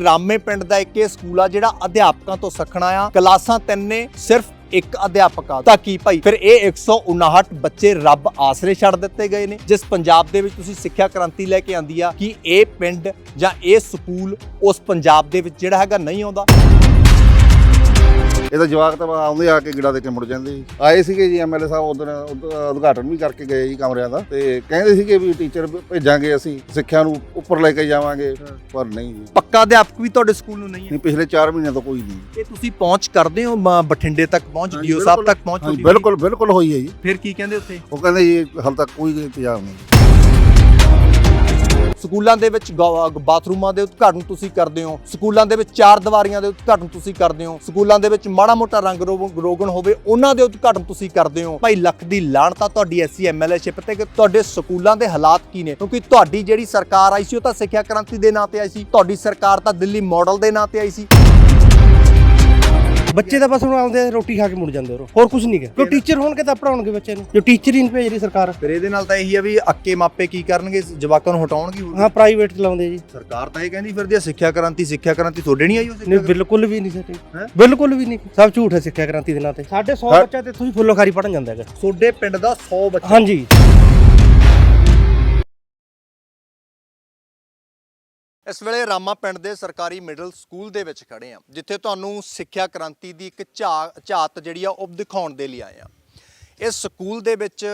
ਰਾਮੇ ਪਿੰਡ ਦਾ ਇੱਕ ਇਹ ਸਕੂਲ ਆ ਜਿਹੜਾ ਅਧਿਆਪਕਾਂ ਤੋਂ ਸਖਣਾ ਆ। ਕਲਾਸਾਂ ਤਿੰਨ ਨੇ, ਸਿਰਫ ਇੱਕ ਅਧਿਆਪਕ ਆ। ਤਾਂ ਕੀ ਭਾਈ? ਫਿਰ ਇਹ 159 ਬੱਚੇ ਰੱਬ ਆਸਰੇ ਛੱਡ ਦਿੱਤੇ ਗਏ ਨੇ। ਜਿਸ ਪੰਜਾਬ ਦੇ ਵਿੱਚ ਤੁਸੀਂ ਸਿੱਖਿਆ ਕ੍ਰਾਂਤੀ ਲੈ ਕੇ ਆਂਦੀ ਆ ਕਿ ਇਹ ਪਿੰਡ ਜਾਂ ਇਹ ਸਕੂਲ ਉਸ ਪੰਜਾਬ ਦੇ ਵਿੱਚ ਜਿਹੜਾ ਹੈਗਾ ਨਹੀਂ ਆਉਂਦਾ। ਇਹਦਾ ਜਵਾਕ ਤਾਂ ਆਉਂਦੇ ਆ ਕੇ ਗਿੜਾ ਦੇ ਕੇ ਮੁੜ ਜਾਂਦੇ ਜੀ ਆਏ ਸੀਗੇ ਜੀ ਐਮਐਲਏ ਸਾਹਿਬ ਉਦੋਂ ਉਦਘਾਟਨ ਵੀ ਕਰਕੇ ਗਏ ਜੀ ਕਮਰਿਆਂ ਦਾ। ਤੇ ਕਹਿੰਦੇ ਸੀਗੇ ਵੀ ਟੀਚਰ ਭੇਜਾਂਗੇ ਅਸੀਂ ਸਿੱਖਿਆ ਨੂੰ ਉੱਪਰ ਲੈ ਕੇ ਜਾਵਾਂਗੇ। ਪਰ ਨਹੀਂ ਜੀ। ਪੱਕਾ ਅਧਿਆਪਕ ਵੀ ਤੁਹਾਡੇ ਸਕੂਲ ਨੂੰ ਨਹੀਂ ਹੈ? ਨਹੀਂ ਪਿਛਲੇ 4 ਮਹੀਨਿਆਂ ਤੋਂ ਕੋਈ ਨਹੀਂ। ਇਹ ਤੁਸੀਂ ਪਹੁੰਚ ਕਰਦੇ ਹੋ ਬਠਿੰਡੇ ਤੱਕ ਪਹੁੰਚ ਡੀਓ ਸਾਹਿਬ। ਤੱਕ ਪਹੁੰਚ? ਬਿਲਕੁਲ ਬਿਲਕੁਲ ਹੋਈ ਹੈ ਜੀ। ਫਿਰ ਕੀ ਕਹਿੰਦੇ ਉੱਥੇ? ਉਹ ਕਹਿੰਦੇ ਜੀ ਹਾਲ ਤੱਕ ਕੋਈ ਇੰਤਜ਼ਾਮ ਨਹੀਂ। ਸਕੂਲਾਂ ਦੇ ਵਿੱਚ ਗ- ਬਾਥਰੂਮਾਂ ਦੇ ਉਦਘਾਟਨ ਤੁਸੀਂ ਕਰਦੇ ਹੋ, ਸਕੂਲਾਂ ਦੇ ਵਿੱਚ ਚਾਰ ਦੀਵਾਰੀਆਂ ਦੇ ਉਦਘਾਟਨ ਤੁਸੀਂ ਕਰਦੇ ਹੋ, ਸਕੂਲਾਂ ਦੇ ਵਿੱਚ ਮਾੜਾ ਮੋਟਾ ਰੰਗ ਰੋ- ਰੋਗਨ ਹੋਵੇ, ਉਹਨਾਂ ਦੇ ਉਦਘਾਟਨ ਤੁਸੀਂ ਕਰਦੇ ਹੋ। ਭਾਈ, ਲੱਖ ਦੀ ਲਾਹਣਤਾ ਤੁਹਾਡੀ ਐਸੀ ਐਮਐਲਏਸ਼ਿਪ ਤੇ ਕਿ ਤੁਹਾਡੇ ਸਕੂਲਾਂ ਦੇ ਹਾਲਾਤ ਕੀ ਨੇ? ਕਿਉਂਕਿ ਤੁਹਾਡੀ ਜਿਹੜੀ ਸਰਕਾਰ ਆਈ ਸੀ, ਉਹ ਤਾਂ ਸਿੱਖਿਆ ਕ੍ਰਾਂਤੀ ਦੇ ਨਾਂ ਤੇ ਆਈ ਸੀ, ਤੁਹਾਡੀ ਸਰਕਾਰ ਤਾਂ ਦਿੱਲੀ ਮਾਡਲ ਦੇ ਨਾਂ ਤੇ ਆਈ ਸੀ। ਬੱਚੇ ਤਾਂ ਬਸ ਹੁਣ ਆਉਂਦੇ ਰੋਟੀ ਖਾ ਕੇ ਮੁੜ ਜਾਂਦੇ ਹੋਰ ਹੋਰ ਕੁਝ ਨਹੀਂ ਹੈ ਕਿਉਂ ਟੀਚਰ ਹੋਣਗੇ ਤਾਂ ਪੜਾਉਣਗੇ ਬੱਚੇ ਨੂੰ ਜੋ ਟੀਚਰ ਹੀ ਨਹੀਂ ਭੇਜ ਰਹੀ ਸਰਕਾਰ। ਫਿਰ ਇਹਦੇ ਨਾਲ ਤਾਂ ਇਹੀ ਆ ਵੀ ਅੱਕੇ ਮਾਪੇ ਕੀ ਕਰਨਗੇ ਜਵਾਕਾਂ ਨੂੰ ਹਟਾਉਣਗੇ ਹਾਂ ਪ੍ਰਾਈਵੇਟ ਚਲਾਉਂਦੇ ਜੀ। ਸਰਕਾਰ ਤਾਂ ਇਹ ਕਹਿੰਦੀ ਫਿਰਦੀ ਆ ਸਿੱਖਿਆ ਕ੍ਰਾਂਤੀ ਸਿੱਖਿਆ ਕ੍ਰਾਂਤੀ ਤੁਹਾਡੇ ਨਹੀਂ ਆਈ ਉਹ ਨਹੀਂ ਬਿਲਕੁਲ ਵੀ ਨਹੀਂ ਹੈਂ? ਬਿਲਕੁਲ ਵੀ ਨਹੀਂ। ਸਭ ਝੂਠ ਹੈ ਸਿੱਖਿਆ ਕ੍ਰਾਂਤੀ ਦੇ ਨਾਂ ਤੇ। ਸਾਡੇ 100 ਹਾਂ। ਬੱਚਾ ਤੇ ਤੁਸੀਂ ਫੁੱਲੋਖਾਰੀ ਪੜਨ ਜਾਂਦਾ ਹੈਗਾ ਤੁਹਾਡੇ ਪਿੰਡ ਦਾ 100 ਬੱਚਾ। ਹਾਂਜੀ। ਇਸ ਵੇਲੇ ਰਾਮਾ ਪਿੰਡ ਦੇ ਸਰਕਾਰੀ ਮਿਡਲ ਸਕੂਲ ਦੇ ਵਿੱਚ ਖੜੇ ਆ ਜਿੱਥੇ ਤੁਹਾਨੂੰ ਸਿੱਖਿਆ ਕ੍ਰਾਂਤੀ ਦੀ ਇੱਕ ਝਾ- ਝਾਤ ਜਿਹੜੀ ਆ ਉਹ ਦਿਖਾਉਣ ਦੇ ਲਈ ਆਏ ਆ ਇਸ ਸਕੂਲ ਦੇ ਵਿੱਚ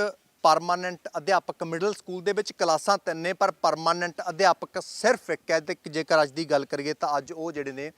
ਪਰਮਾਨੈਂਟ ਅਧਿਆਪਕ, ਮਿਡਲ ਸਕੂਲ ਦੇ ਵਿੱਚ ਕਲਾਸਾਂ ਤਿੰਨ ਨੇ, ਪਰ ਪਰਮਾਨੈਂਟ ਅਧਿਆਪਕ ਸਿਰਫ ਇੱਕ ਹੈ। ਤੇ ਜੇਕਰ ਅੱਜ ਦੀ ਗੱਲ ਕਰੀਏ ਤਾਂ ਅੱਜ ਉਹ ਜਿਹੜੇ ਨੇ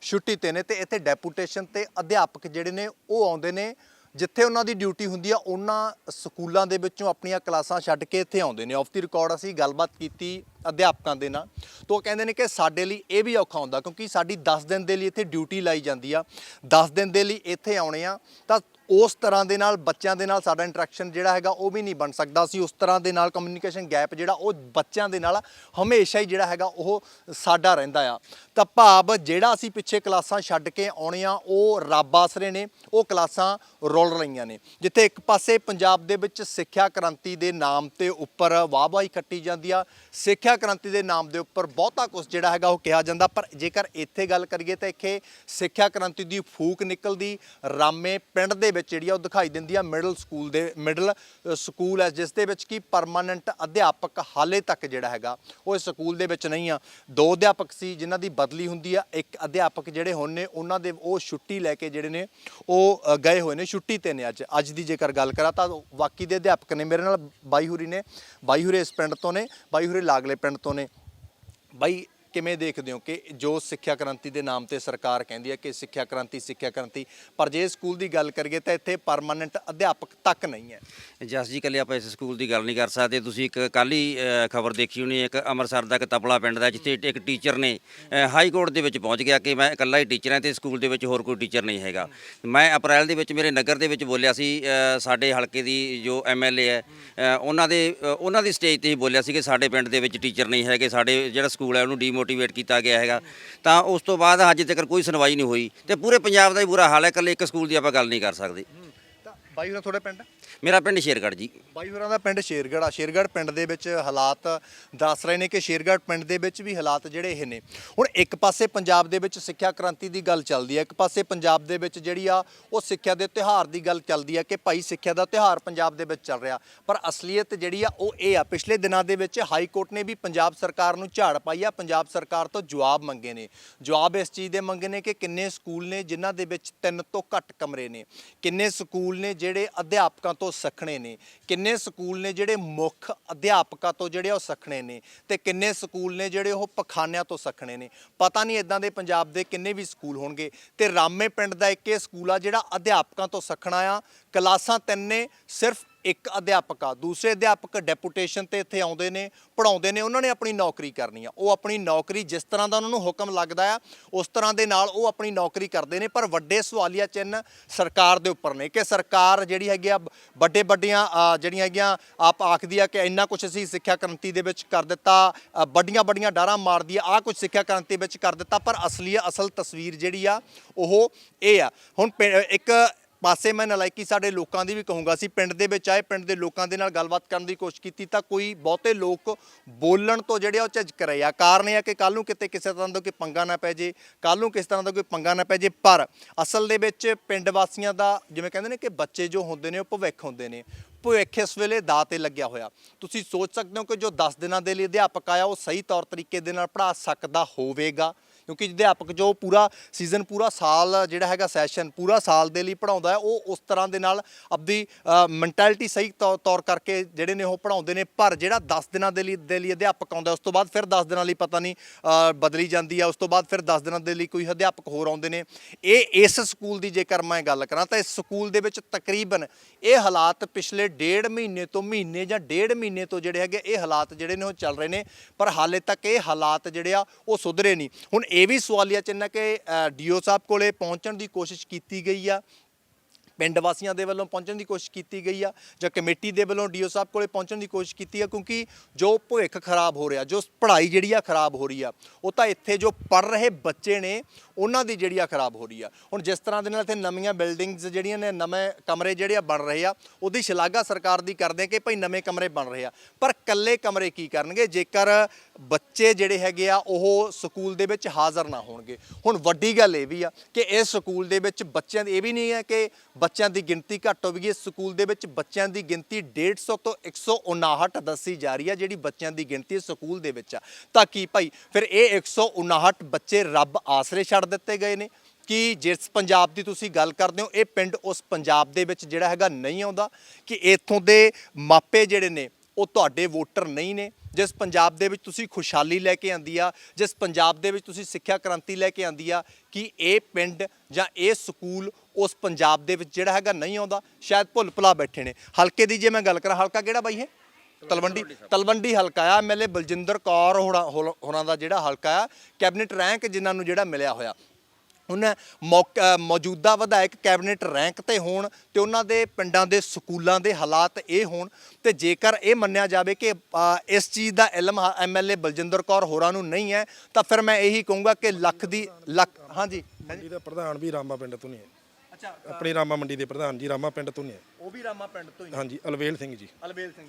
ਛੁੱਟੀ ਤੇ ਨੇ ਤੇ ਇੱਥੇ ਡੈਪੂਟੇਸ਼ਨ ਤੇ ਅਧਿਆਪਕ ਜਿਹੜੇ ਨੇ ਉਹ ਆਉਂਦੇ ਨੇ। ਜਿੱਥੇ ਉਹਨਾਂ ਦੀ ਡਿਊਟੀ ਹੁੰਦੀ ਆ, ਉਹਨਾਂ ਸਕੂਲਾਂ ਦੇ ਵਿੱਚੋਂ ਆਪਣੀਆਂ ਕਲਾਸਾਂ ਛੱਡ ਕੇ ਇੱਥੇ ਆਉਂਦੇ ਨੇ। ਆਫ ਦੀ ਰਿਕਾਰਡ ਅਸੀਂ ਗੱਲਬਾਤ ਕੀਤੀ ਅਧਿਆਪਕਾਂ ਦੇ ਨਾਲ, ਤਾਂ ਉਹ ਕਹਿੰਦੇ ਨੇ ਕਿ ਸਾਡੇ ਲਈ ਇਹ ਵੀ ਔਖਾ ਹੁੰਦਾ, ਕਿਉਂਕਿ ਸਾਡੀ 10 ਦਿਨ ਦੇ ਲਈ ਇੱਥੇ ਡਿਊਟੀ ਲਾਈ ਜਾਂਦੀ ਆ। 10 ਦਿਨ ਦੇ ਲਈ ਇੱਥੇ ਆਉਣੇ ਆ, ਤਾਂ ਉਸ ਤਰ੍ਹਾਂ ਦੇ ਨਾਲ, ਬੱਚਿਆਂ ਦੇ ਨਾਲ ਸਾਡਾ ਇੰਟਰੈਕਸ਼ਨ ਜਿਹੜਾ ਹੈਗਾ ਉਹ ਵੀ ਨਹੀਂ ਬਣ ਸਕਦਾ ਸੀ। ਉਸ ਤਰ੍ਹਾਂ ਦੇ ਨਾਲ ਕਮਿਊਨੀਕੇਸ਼ਨ ਗੈਪ ਜਿਹੜਾ, ਉਹ ਬੱਚਿਆਂ ਦੇ ਨਾਲ ਹਮੇਸ਼ਾ ਹੀ ਜਿਹੜਾ ਹੈਗਾ ਉਹ ਸਾਡਾ ਰਹਿੰਦਾ ਆ। ਤਾਂ ਭਾਵ ਜਿਹੜਾ ਅਸੀਂ ਪਿੱਛੇ ਕਲਾਸਾਂ ਛੱਡ ਕੇ ਆਉਣੇ ਆ ਉਹ ਰੱਬ ਆਸਰੇ ਨੇ, ਉਹ ਕਲਾਸਾਂ ਰੁਲ ਰਹੀਆਂ ਨੇ। ਜਿੱਥੇ ਇੱਕ ਪਾਸੇ ਪੰਜਾਬ ਦੇ ਵਿੱਚ ਸਿੱਖਿਆ ਕ੍ਰਾਂਤੀ ਦੇ ਨਾਮ ਤੇ ਉੱਪਰ ਵਾਹਵਾਹੀ ਕੱਟੀ ਜਾਂਦੀ ਆ, ਸਿੱਖਿਆ ਕ੍ਰਾਂਤੀ ਦੇ ਨਾਮ ਦੇ ਉੱਪਰ ਬਹੁਤਾ ਕੁਝ ਜਿਹੜਾ ਹੈਗਾ ਉਹ ਕਿਹਾ ਜਾਂਦਾ। ਪਰ ਜੇਕਰ ਇੱਥੇ ਗੱਲ ਕਰੀਏ ਤਾਂ ਇੱਥੇ ਸਿੱਖਿਆ ਕ੍ਰਾਂਤੀ ਦੀ ਫੂਕ ਨਿਕਲਦੀ, ਰਾਮੇ ਪਿੰਡ ਦੇ ਵਿੱਚ ਜਿਹੜੀ ਆ ਉਹ ਦਿਖਾਈ ਦਿੰਦੀ ਆ ਮਿਡਲ ਸਕੂਲ ਦੇ ਮਿਡਲ ਸਕੂਲ ਹੈ ਜਿਸ ਦੇ ਵਿੱਚ ਕੀ ਪਰਮਾਨੈਂਟ ਅਧਿਆਪਕ ਹਾਲੇ ਤੱਕ ਜਿਹੜਾ ਹੈਗਾ, ਉਹ ਇਸ ਸਕੂਲ ਦੇ ਵਿੱਚ ਨਹੀਂ ਆ। ਦੋ ਅਧਿਆਪਕ ਸੀ, ਜਿਨ੍ਹਾਂ ਦੀ ਬਦਲੀ ਹੁੰਦੀ ਆ, ਇੱਕ ਅਧਿਆਪਕ ਜਿਹੜੇ ਹੁਣ ਨੇ, ਉਹਨਾਂ ਦੇ ਉਹ ਛੁੱਟੀ ਲੈ ਕੇ ਜਿਹੜੇ ਨੇ, ਉਹ ਗਏ ਹੋਏ ਨੇ ਛੁੱਟੀ ਤੇ ਨੇ ਅੱਜ। ਅੱਜ ਦੀ ਜੇਕਰ ਗੱਲ ਕਰਾਂ ਤਾਂ ਬਾਕੀ ਦੇ ਅਧਿਆਪਕ ਨੇ ਮੇਰੇ ਨਾਲ ਬਾਈਹੂਰੀ ਨੇ, ਬਾਈ ਹੁਰੇ ਇਸ ਪਿੰਡ ਤੋਂ ਨੇ ਬਾਈਹੂਰੇ ਲਾਗਲੇ ਪਿੰਡ ਤੋਂ ਨੇ। ਬਾਈ ਕਿਵੇਂ ਦੇਖਦੇ ਹੋ ਕਿ ਜੋ ਸਿੱਖਿਆ ਕ੍ਰਾਂਤੀ ਦੇ ਨਾਮ ਤੇ ਸਰਕਾਰ ਕਹਿੰਦੀ ਹੈ ਕਿ ਸਿੱਖਿਆ ਕ੍ਰਾਂਤੀ ਸਿੱਖਿਆ ਕ੍ਰਾਂਤੀ, ਪਰ ਜੇ ਸਕੂਲ ਦੀ ਗੱਲ ਕਰੀਏ ਤਾਂ ਇੱਥੇ ਪਰਮਾਨੈਂਟ ਅਧਿਆਪਕ ਤੱਕ ਨਹੀਂ ਹੈ। ਜਸ ਜੀ, ਕੱਲੇ ਆਪਾਂ ਇਸ ਸਕੂਲ ਦੀ ਗੱਲ ਨਹੀਂ ਕਰ ਸਕਦੇ। ਤੁਸੀਂ ਇੱਕ ਕੱਲ ਹੀ ਖਬਰ ਦੇਖੀ ਹੋਣੀ ਇੱਕ ਅੰਮ੍ਰਿਤਸਰ ਦਾ ਇੱਕ ਤਪਲਾ ਪਿੰਡ ਦਾ, ਜਿੱਥੇ ਇੱਕ ਟੀਚਰ ਨੇ ਹਾਈ ਕੋਰਟ ਦੇ ਵਿੱਚ ਪਹੁੰਚ ਗਿਆ ਕਿ ਮੈਂ ਇਕੱਲਾ ਹੀ ਟੀਚਰ ਹਾਂ ਤੇ ਸਕੂਲ ਦੇ ਵਿੱਚ ਹੋਰ ਕੋਈ ਟੀਚਰ ਨਹੀਂ ਹੈਗਾ। ਮੈਂ ਅਪ੍ਰੈਲ ਦੇ ਵਿੱਚ ਮੇਰੇ ਨਗਰ ਦੇ ਵਿੱਚ ਬੋਲਿਆ ਸੀ ਸਾਡੇ ਹਲਕੇ ਦੀ ਜੋ ਐਮਐਲਏ ਹੈ ਉਹਨਾਂ ਦੇ ਉਹਨਾਂ ਦੀ ਸਟੇਜ ਤੇ ਹੀ ਬੋਲਿਆ ਸੀ ਕਿ ਸਾਡੇ ਪਿੰਡ ਦੇ ਵਿੱਚ ਟੀਚਰ ਨਹੀਂ ਹੈਗੇ, ਸਾਡੇ ਜਿਹੜਾ ਸਕੂਲ ਹੈ ਉਹਨੂੰ ਡੀ ਡੀਮੋਟੀਵੇਟ ਕੀਤਾ ਗਿਆ ਹੈਗਾ। ਤਾਂ ਉਸ ਤੋਂ ਬਾਅਦ ਅੱਜ ਤੱਕ ਕੋਈ ਸੁਣਵਾਈ ਨਹੀਂ ਹੋਈ ਤੇ ਪੂਰੇ ਪੰਜਾਬ ਦਾ ਹੀ ਬੁਰਾ ਹਾਲ ਹੈ, ਇਕੱਲੇ ਇੱਕ ਸਕੂਲ ਦੀ ਆਪਾਂ ਗੱਲ ਨਹੀਂ ਕਰ ਸਕਦੇ। ਬਾਈ ਹੋਰਾਂ ਤੁਹਾਡੇ ਪਿੰਡ? ਮੇਰਾ ਪਿੰਡ ਸ਼ੇਰਗੜ੍ਹ ਜੀ। ਬਾਈ ਹੋਰਾਂ ਦਾ ਪਿੰਡ ਸ਼ੇਰਗੜ੍ਹ ਆ। ਸ਼ੇਰਗੜ੍ਹ ਪਿੰਡ ਦੇ ਵਿੱਚ ਹਾਲਾਤ ਦੱਸ ਰਹੇ ਨੇ ਕਿ ਸ਼ੇਰਗੜ੍ਹ ਪਿੰਡ ਦੇ ਵਿੱਚ ਵੀ ਹਾਲਾਤ ਜਿਹੜੇ ਇਹ ਨੇ। ਹੁਣ ਇੱਕ ਪਾਸੇ ਪੰਜਾਬ ਦੇ ਵਿੱਚ ਸਿੱਖਿਆ ਕ੍ਰਾਂਤੀ ਦੀ ਗੱਲ ਚੱਲਦੀ ਹੈ ਇੱਕ ਪਾਸੇ ਪੰਜਾਬ ਦੇ ਵਿੱਚ ਜਿਹੜੀ ਆ ਉਹ ਸਿੱਖਿਆ ਦੇ ਤਿਉਹਾਰ ਦੀ ਗੱਲ ਚੱਲਦੀ ਹੈ ਕਿ ਭਾਈ ਸਿੱਖਿਆ ਦਾ ਤਿਉਹਾਰ ਪੰਜਾਬ ਦੇ ਵਿੱਚ ਚੱਲ ਰਿਹਾ। ਪਰ ਅਸਲੀਅਤ ਜਿਹੜੀ ਆ ਉਹ ਇਹ ਆ ਪਿਛਲੇ ਦਿਨਾਂ ਦੇ ਵਿੱਚ ਹਾਈ ਕੋਰਟ ਨੇ ਵੀ ਪੰਜਾਬ ਸਰਕਾਰ ਨੂੰ ਝਾੜ ਪਾਈ ਆ। ਪੰਜਾਬ ਸਰਕਾਰ ਤੋਂ ਜਵਾਬ ਮੰਗੇ ਨੇ। ਜਵਾਬ ਇਸ ਚੀਜ਼ ਦੇ ਮੰਗੇ ਨੇ ਕਿ ਕਿੰਨੇ ਸਕੂਲ ਨੇ ਜਿਨ੍ਹਾਂ ਦੇ ਵਿੱਚ ਤਿੰਨ ਤੋਂ ਘੱਟ ਕਮਰੇ ਨੇ। ਕਿੰਨੇ ਸਕੂਲ ਨੇ ਜਿਹੜੇ ਅਧਿਆਪਕਾਂ ਤੋਂ ਸਖਣੇ ਨੇ, ਕਿੰਨੇ ਸਕੂਲ ਨੇ ਜਿਹੜੇ ਮੁੱਖ ਅਧਿਆਪਕਾਂ ਤੋਂ ਜਿਹੜੇ ਉਹ ਸਖਣੇ ਨੇ ਤੇ ਕਿੰਨੇ ਸਕੂਲ ਨੇ ਜਿਹੜੇ ਉਹ ਪਖਾਨਿਆਂ ਤੋਂ ਸਖਣੇ ਨੇ। ਪਤਾ ਨਹੀਂ ਇਦਾਂ ਦੇ ਪੰਜਾਬ ਦੇ ਕਿੰਨੇ ਵੀ ਸਕੂਲ ਹੋਣਗੇ ਤੇ ਰਾਮੇ ਪਿੰਡ ਦਾ ਇੱਕ ਇਹ ਸਕੂਲ ਆ ਜਿਹੜਾ ਅਧਿਆਪਕਾਂ ਤੋਂ ਸਖਣਾ ਆ। ਕਲਾਸਾਂ ਤਿੰਨ ਨੇ, ਸਿਰਫ ਇੱਕ ਅਧਿਆਪਕ ਆ, ਦੂਸਰੇ ਅਧਿਆਪਕ ਡੈਪੂਟੇਸ਼ਨ ਤੇ ਇੱਥੇ ਆਉਂਦੇ ਨੇ ਪੜਾਉਂਦੇ ਨੇ, ਉਹਨਾਂ ਨੇ ਆਪਣੀ ਨੌਕਰੀ ਕਰਨੀ ਆ। ਉਹ ਆਪਣੀ ਨੌਕਰੀ ਜਿਸ ਤਰ੍ਹਾਂ ਦਾ ਉਹਨਾਂ ਨੂੰ ਹੁਕਮ ਲੱਗਦਾ ਆ, ਉਸ ਤਰ੍ਹਾਂ ਦੇ ਨਾਲ ਉਹ ਆਪਣੀ ਨੌਕਰੀ ਕਰਦੇ ਨੇ, ਪਰ ਵੱਡੇ ਸਵਾਲੀਆ ਚਿੰਨ੍ਹ ਸਰਕਾਰ ਦੇ ਉੱਪਰ ਨੇ ਕਿ ਸਰਕਾਰ ਜਿਹੜੀ ਹੈਗੀ ਆ, ਵੱਡੇ ਵੱਡੀਆਂ ਜਿਹੜੀਆਂ ਹੈਗੀਆਂ, ਆਪ ਆਖਦੀ ਆ ਕਿ ਇੰਨਾ ਕੁਝ ਅਸੀਂ ਸਿੱਖਿਆ ਕ੍ਰਾਂਤੀ ਦੇ ਵਿੱਚ ਕਰ ਦਿੱਤਾ ਵੱਡੀਆਂ ਵੱਡੀਆਂ ਡਾਰਾਂ ਮਾਰਦੀ ਆ ਆ ਕੁਝ ਸਿੱਖਿਆ ਕ੍ਰਾਂਤੀ ਵਿੱਚ ਕਰ ਦਿੱਤਾ, ਪਰ ਅਸਲੀ, ਅਸਲ ਤਸਵੀਰ ਜਿਹੜੀ ਆ, ਉਹ ਇਹ ਆ। ਹੁਣ ਪਿੰ- ਇੱਕ ਪਾਸੇ ਮੈਂ ਨਲਾਇਕੀ ਸਾਡੇ ਲੋਕਾਂ ਦੀ ਵੀ ਕਹੂੰਗਾ ਸੀ, ਪਿੰਡ ਦੇ ਵਿੱਚ ਆਏ, ਪਿੰਡ ਦੇ ਲੋਕਾਂ ਦੇ ਨਾਲ ਗੱਲਬਾਤ ਕਰਨ ਦੀ ਕੋਸ਼ਿਸ਼ ਕੀਤੀ ਤਾਂ ਕੋਈ ਬਹੁਤੇ ਲੋਕ ਬੋਲਣ ਤੋਂ ਜਿਹੜੇ ਆ ਉਹ ਝਿਜਕ ਰਹੇ ਆ। ਕਾਰਨ ਇਹ ਆ ਕਿ ਕੱਲ ਨੂੰ ਕਿਤੇ ਕਿਸੇ ਤਰ੍ਹਾਂ ਦਾ ਕੋਈ ਪੰਗਾ ਨਾ ਪੈ ਜੇ ਕੱਲ ਨੂੰ ਕਿਸੇ ਤਰ੍ਹਾਂ ਦਾ ਕੋਈ ਪੰਗਾ ਨਾ ਪੈ ਜੇ, ਪਰ ਅਸਲ ਦੇ ਵਿੱਚ ਪਿੰਡ ਵਾਸੀਆਂ ਦਾ ਜਿਵੇਂ ਕਹਿੰਦੇ ਨੇ ਕਿ ਬੱਚੇ ਜੋ ਹੁੰਦੇ ਨੇ ਉਹ ਭਵਿੱਖ ਹੁੰਦੇ ਨੇ, ਭਵਿੱਖ ਇਸ ਵੇਲੇ ਦਾ ਤੇ ਲੱਗਿਆ ਹੋਇਆ। ਤੁਸੀਂ ਸੋਚ ਸਕਦੇ ਹੋ ਕਿ ਜੋ 10 ਦਿਨਾਂ ਦੇ ਲਈ ਅਧਿਆਪਕ ਆਇਆ ਉਹ ਸਹੀ ਤੌਰ ਤਰੀਕੇ ਦੇ ਨਾਲ ਪੜ੍ਹਾ ਸਕਦਾ ਹੋਵੇਗਾ। ਕਿਉਂਕਿ ਅਧਿਆਪਕ ਜੋ ਪੂਰਾ ਸੀਜ਼ਨ ਪੂਰਾ ਸਾਲ ਜਿਹੜਾ ਹੈਗਾ ਸੈਸ਼ਨ ਪੂਰਾ ਸਾਲ ਦੇ ਲਈ ਪੜਾਉਂਦਾ ਹੈ, ਉਹ ਉਸ ਤਰ੍ਹਾਂ ਦੇ ਨਾਲ ਆਪਦੀ ਮੈਂਟੈਲਿਟੀ ਸਹੀ ਤੌ- ਤੌਰ ਕਰਕੇ ਜਿਹੜੇ ਨੇ ਉਹ ਪੜਾਉਂਦੇ ਨੇ, ਪਰ ਜਿਹੜਾ 10 ਦਿਨਾਂ ਦੇ ਲਈ ਦੇ ਲਈ ਅਧਿਆਪਕ ਆਉਂਦਾ ਉਸ ਤੋਂ ਬਾਅਦ ਫਿਰ 10 ਦਿਨਾਂ ਲਈ ਪਤਾ ਨਹੀਂ ਬਦਲੀ ਜਾਂਦੀ ਆ, ਉਸ ਤੋਂ ਬਾਅਦ ਫਿਰ 10 ਦਿਨਾਂ ਦੇ ਲਈ ਕੋਈ ਅਧਿਆਪਕ ਹੋਰ ਆਉਂਦੇ ਨੇ। ਇਹ ਇਸ ਸਕੂਲ ਦੀ ਜੇਕਰ ਮੈਂ ਗੱਲ ਕਰਾਂ, ਤਾਂ ਇਸ ਸਕੂਲ ਦੇ ਵਿੱਚ ਤਕਰੀਬਨ ਇਹ ਹਾਲਾਤ ਪਿਛਲੇ ਡੇਢ ਮਹੀਨੇ ਤੋਂ ਮਹੀਨੇ ਜਾਂ ਡੇਢ ਮਹੀਨੇ ਤੋਂ ਜਿਹੜੇ ਹੈਗੇ, ਇਹ ਹਾਲਾਤ ਜਿਹੜੇ ਨੇ ਉਹ ਚੱਲ ਰਹੇ ਨੇ, ਪਰ ਹਾਲੇ ਤੱਕ ਇਹ ਹਾਲਾਤ ਜਿਹੜੇ ਆ, ਉਹ ਸੁਧਰੇ ਨਹੀਂ। ਹੁਣ ਇਹ ਵੀ ਸਵਾਲੀਆ ਚਿੰਨ੍ਹ ਹੈ ਕਿ ਡੀਓ ਸਾਹਿਬ ਕੋਲੇ ਪਹੁੰਚਣ ਦੀ ਕੋਸ਼ਿਸ਼ ਕੀਤੀ ਗਈ ਆ, ਪਿੰਡ ਵਾਸੀਆਂ ਦੇ ਵੱਲੋਂ ਪਹੁੰਚਣ ਦੀ ਕੋਸ਼ਿਸ਼ ਕੀਤੀ ਗਈ ਆ, ਜਾਂ ਕਮੇਟੀ ਦੇ ਵੱਲੋਂ ਡੀਓ ਸਾਹਿਬ ਕੋਲੇ ਪਹੁੰਚਣ ਦੀ ਕੋਸ਼ਿਸ਼ ਕੀਤੀ ਆ, ਕਿਉਂਕਿ ਜੋ ਭਵਿੱਖ ਖਰਾਬ ਹੋ ਰਿਹਾ, ਜੋ ਪੜ੍ਹਾਈ ਜਿਹੜੀ ਆ ਖਰਾਬ ਹੋ ਰਹੀ ਆ, ਉਹ ਤਾਂ ਇੱਥੇ ਜੋ ਪੜ ਰਹੇ ਬੱਚੇ ਨੇ, ਉਹਨਾਂ ਦੀ ਜਿਹੜੀ ਆ ਖਰਾਬ ਹੋ ਰਹੀ ਆ। ਹੁਣ ਜਿਸ ਤਰ੍ਹਾਂ ਦੇ ਨਾਲ ਇੱਥੇ ਨਵੀਆਂ ਬਿਲਡਿੰਗਸ ਜਿਹੜੀਆਂ ਨੇ, ਨਵੇਂ ਕਮਰੇ ਜਿਹੜੇ ਆ ਬਣ ਰਹੇ ਆ, ਉਹਦੀ ਸ਼ਲਾਘਾ ਸਰਕਾਰ ਦੀ ਕਰਦੇ ਕਿ ਭਾਈ ਨਵੇਂ ਕਮਰੇ ਬਣ ਰਹੇ ਆ। ਪਰ ਕੱਲੇ ਕਮਰੇ ਕੀ ਕਰਨਗੇ? ਜੇਕਰ ਬੱਚੇ ਜਿਹੜੇ ਹੈਗੇ ਆ, ਉਹ ਸਕੂਲ ਦੇ ਵਿੱਚ ਹਾਜ਼ਰ ਨਾ ਹੋਣਗੇ। ਹੁਣ ਵੱਡੀ ਗੱਲ ਇਹ ਵੀ ਆ ਕਿ ਇਸ ਸਕੂਲ ਦੇ ਵਿੱਚ ਬੱਚਿਆਂ ਦੀ, ਇਹ ਵੀ ਨਹੀਂ ਹੈ ਕਿ ਬੱਚਿਆਂ ਦੀ ਗਿਣਤੀ ਘੱਟ ਹੋਵੇਗੀ ਇਸ ਸਕੂਲ ਦੇ ਵਿੱਚ ਬੱਚਿਆਂ ਦੀ ਗਿਣਤੀ 150 ਤੋਂ 159 ਦੱਸੀ ਜਾ ਰਹੀ ਆ, ਜਿਹੜੀ ਬੱਚਿਆਂ ਦੀ ਗਿਣਤੀ ਸਕੂਲ ਦੇ ਵਿੱਚ ਆ। ਤਾਂ ਕੀ ਭਾਈ, ਫਿਰ ਇਹ 159 ਬੱਚੇ ਰੱਬ ਆਸਰੇ ਛੱਡ ਦਿੱਤੇ ਗਏ ਨੇ। ਕਿ ਜਿਸ ਪੰਜਾਬ ਦੀ ਤੁਸੀਂ ਗੱਲ ਕਰਦੇ ਹੋ, ਇਹ ਪਿੰਡ ਉਸ ਪੰਜਾਬ ਦੇ ਵਿੱਚ ਜਿਹੜਾ ਹੈਗਾ ਨਹੀਂ ਆਉਂਦਾ? ਕਿ ਇੱਥੋਂ ਦੇ ਮਾਪੇ ਜਿਹੜੇ ਨੇ, ਉਹ ਤੁਹਾਡੇ ਵੋਟਰ ਨਹੀਂ ਨੇ? ਜਿਸ ਪੰਜਾਬ ਦੇ ਵਿੱਚ ਤੁਸੀਂ ਖੁਸ਼ਹਾਲੀ ਲੈ ਕੇ ਆਂਦੀ ਆ ਜਿਸ ਪੰਜਾਬ ਦੇ ਵਿੱਚ ਤੁਸੀਂ ਸਿੱਖਿਆ ਕ੍ਰਾਂਤੀ ਲੈ ਕੇ ਆਂਦੀ ਆ ਕਿ ਇਹ ਪਿੰਡ ਜਾਂ ਇਹ ਸਕੂਲ ਉਸ ਪੰਜਾਬ ਦੇ ਵਿੱਚ ਜਿਹੜਾ ਹੈਗਾ ਨਹੀਂ ਆਉਂਦਾ? ਸ਼ਾਇਦ ਭੁੱਲ ਭੁਲਾ ਬੈਠੇ ਨੇ। ਹਲਕੇ ਦੀ ਜੇ ਮੈਂ ਗੱਲ ਕਰਾਂ ਹਲਕਾ ਕਿਹੜਾ ਬਾਈ ਹੈ ਤਲਵੰਡੀ ਤਲਵੰਡੀ ਹਲਕਾ ਆ। ਐਮਐਲਏ ਬਲਜਿੰਦਰ ਕੌਰ ਹੋਣਾ- ਹੋਰਾਂ ਦਾ ਜਿਹੜਾ ਹਲਕਾ ਆ ਕੈਬਨਿਟ ਰੈਂਕ ਜਿਨ੍ਹਾਂ ਨੂੰ ਜਿਹੜਾ ਮਿਲਿਆ ਹੋਇਆ। ਉਹਨਾਂ ਮੌਕਾ ਮੌਜੂਦਾ ਵਿਧਾਇਕ ਕੈਬਨਿਟ ਰੈਂਕ ਤੇ ਹੋਣ ਤੇ ਉਹਨਾਂ ਦੇ ਪਿੰਡਾਂ ਦੇ ਸਕੂਲਾਂ ਦੇ ਹਾਲਾਤ ਇਹ ਹੋਣ ਤੇ ਜੇਕਰ ਇਹ ਮੰਨਿਆ ਜਾਵੇ ਕਿ ਇਸ ਚੀਜ਼ ਦਾ ਇਲਮ ਐਮਐਲਏ ਬਲਜਿੰਦਰ ਕੌਰ ਹੋਰਾਂ ਨੂੰ ਨਹੀਂ ਹੈ ਤਾਂ ਫਿਰ ਮੈਂ ਇਹੀ ਕਹੂੰਗਾ ਕਿ ਲੱਖ ਦੀ ਲੱਖ ਹਾਂਜੀ। ਮੰਡੀ ਦਾ ਪ੍ਰਧਾਨ ਵੀ ਰਾਮਾ ਪਿੰਡ ਤੋਂ ਨਹੀਂ ਹੈ। ਅੱਛਾ ਆਪਣੀ ਰਾਮਾ ਮੰਡੀ ਦੇ ਪ੍ਰਧਾਨ ਜੀ ਰਾਮਾ ਪਿੰਡ ਤੋਂ ਨਹੀਂ ਹੈ। ਉਹ ਵੀ ਰਾਮਾ ਪਿੰਡ ਤੋਂ ਹੀ ਹਾਂਜੀ ਅਲਵੇਲ ਸਿੰਘ ਜੀ। ਅਲਬੇਲ ਸਿੰਘ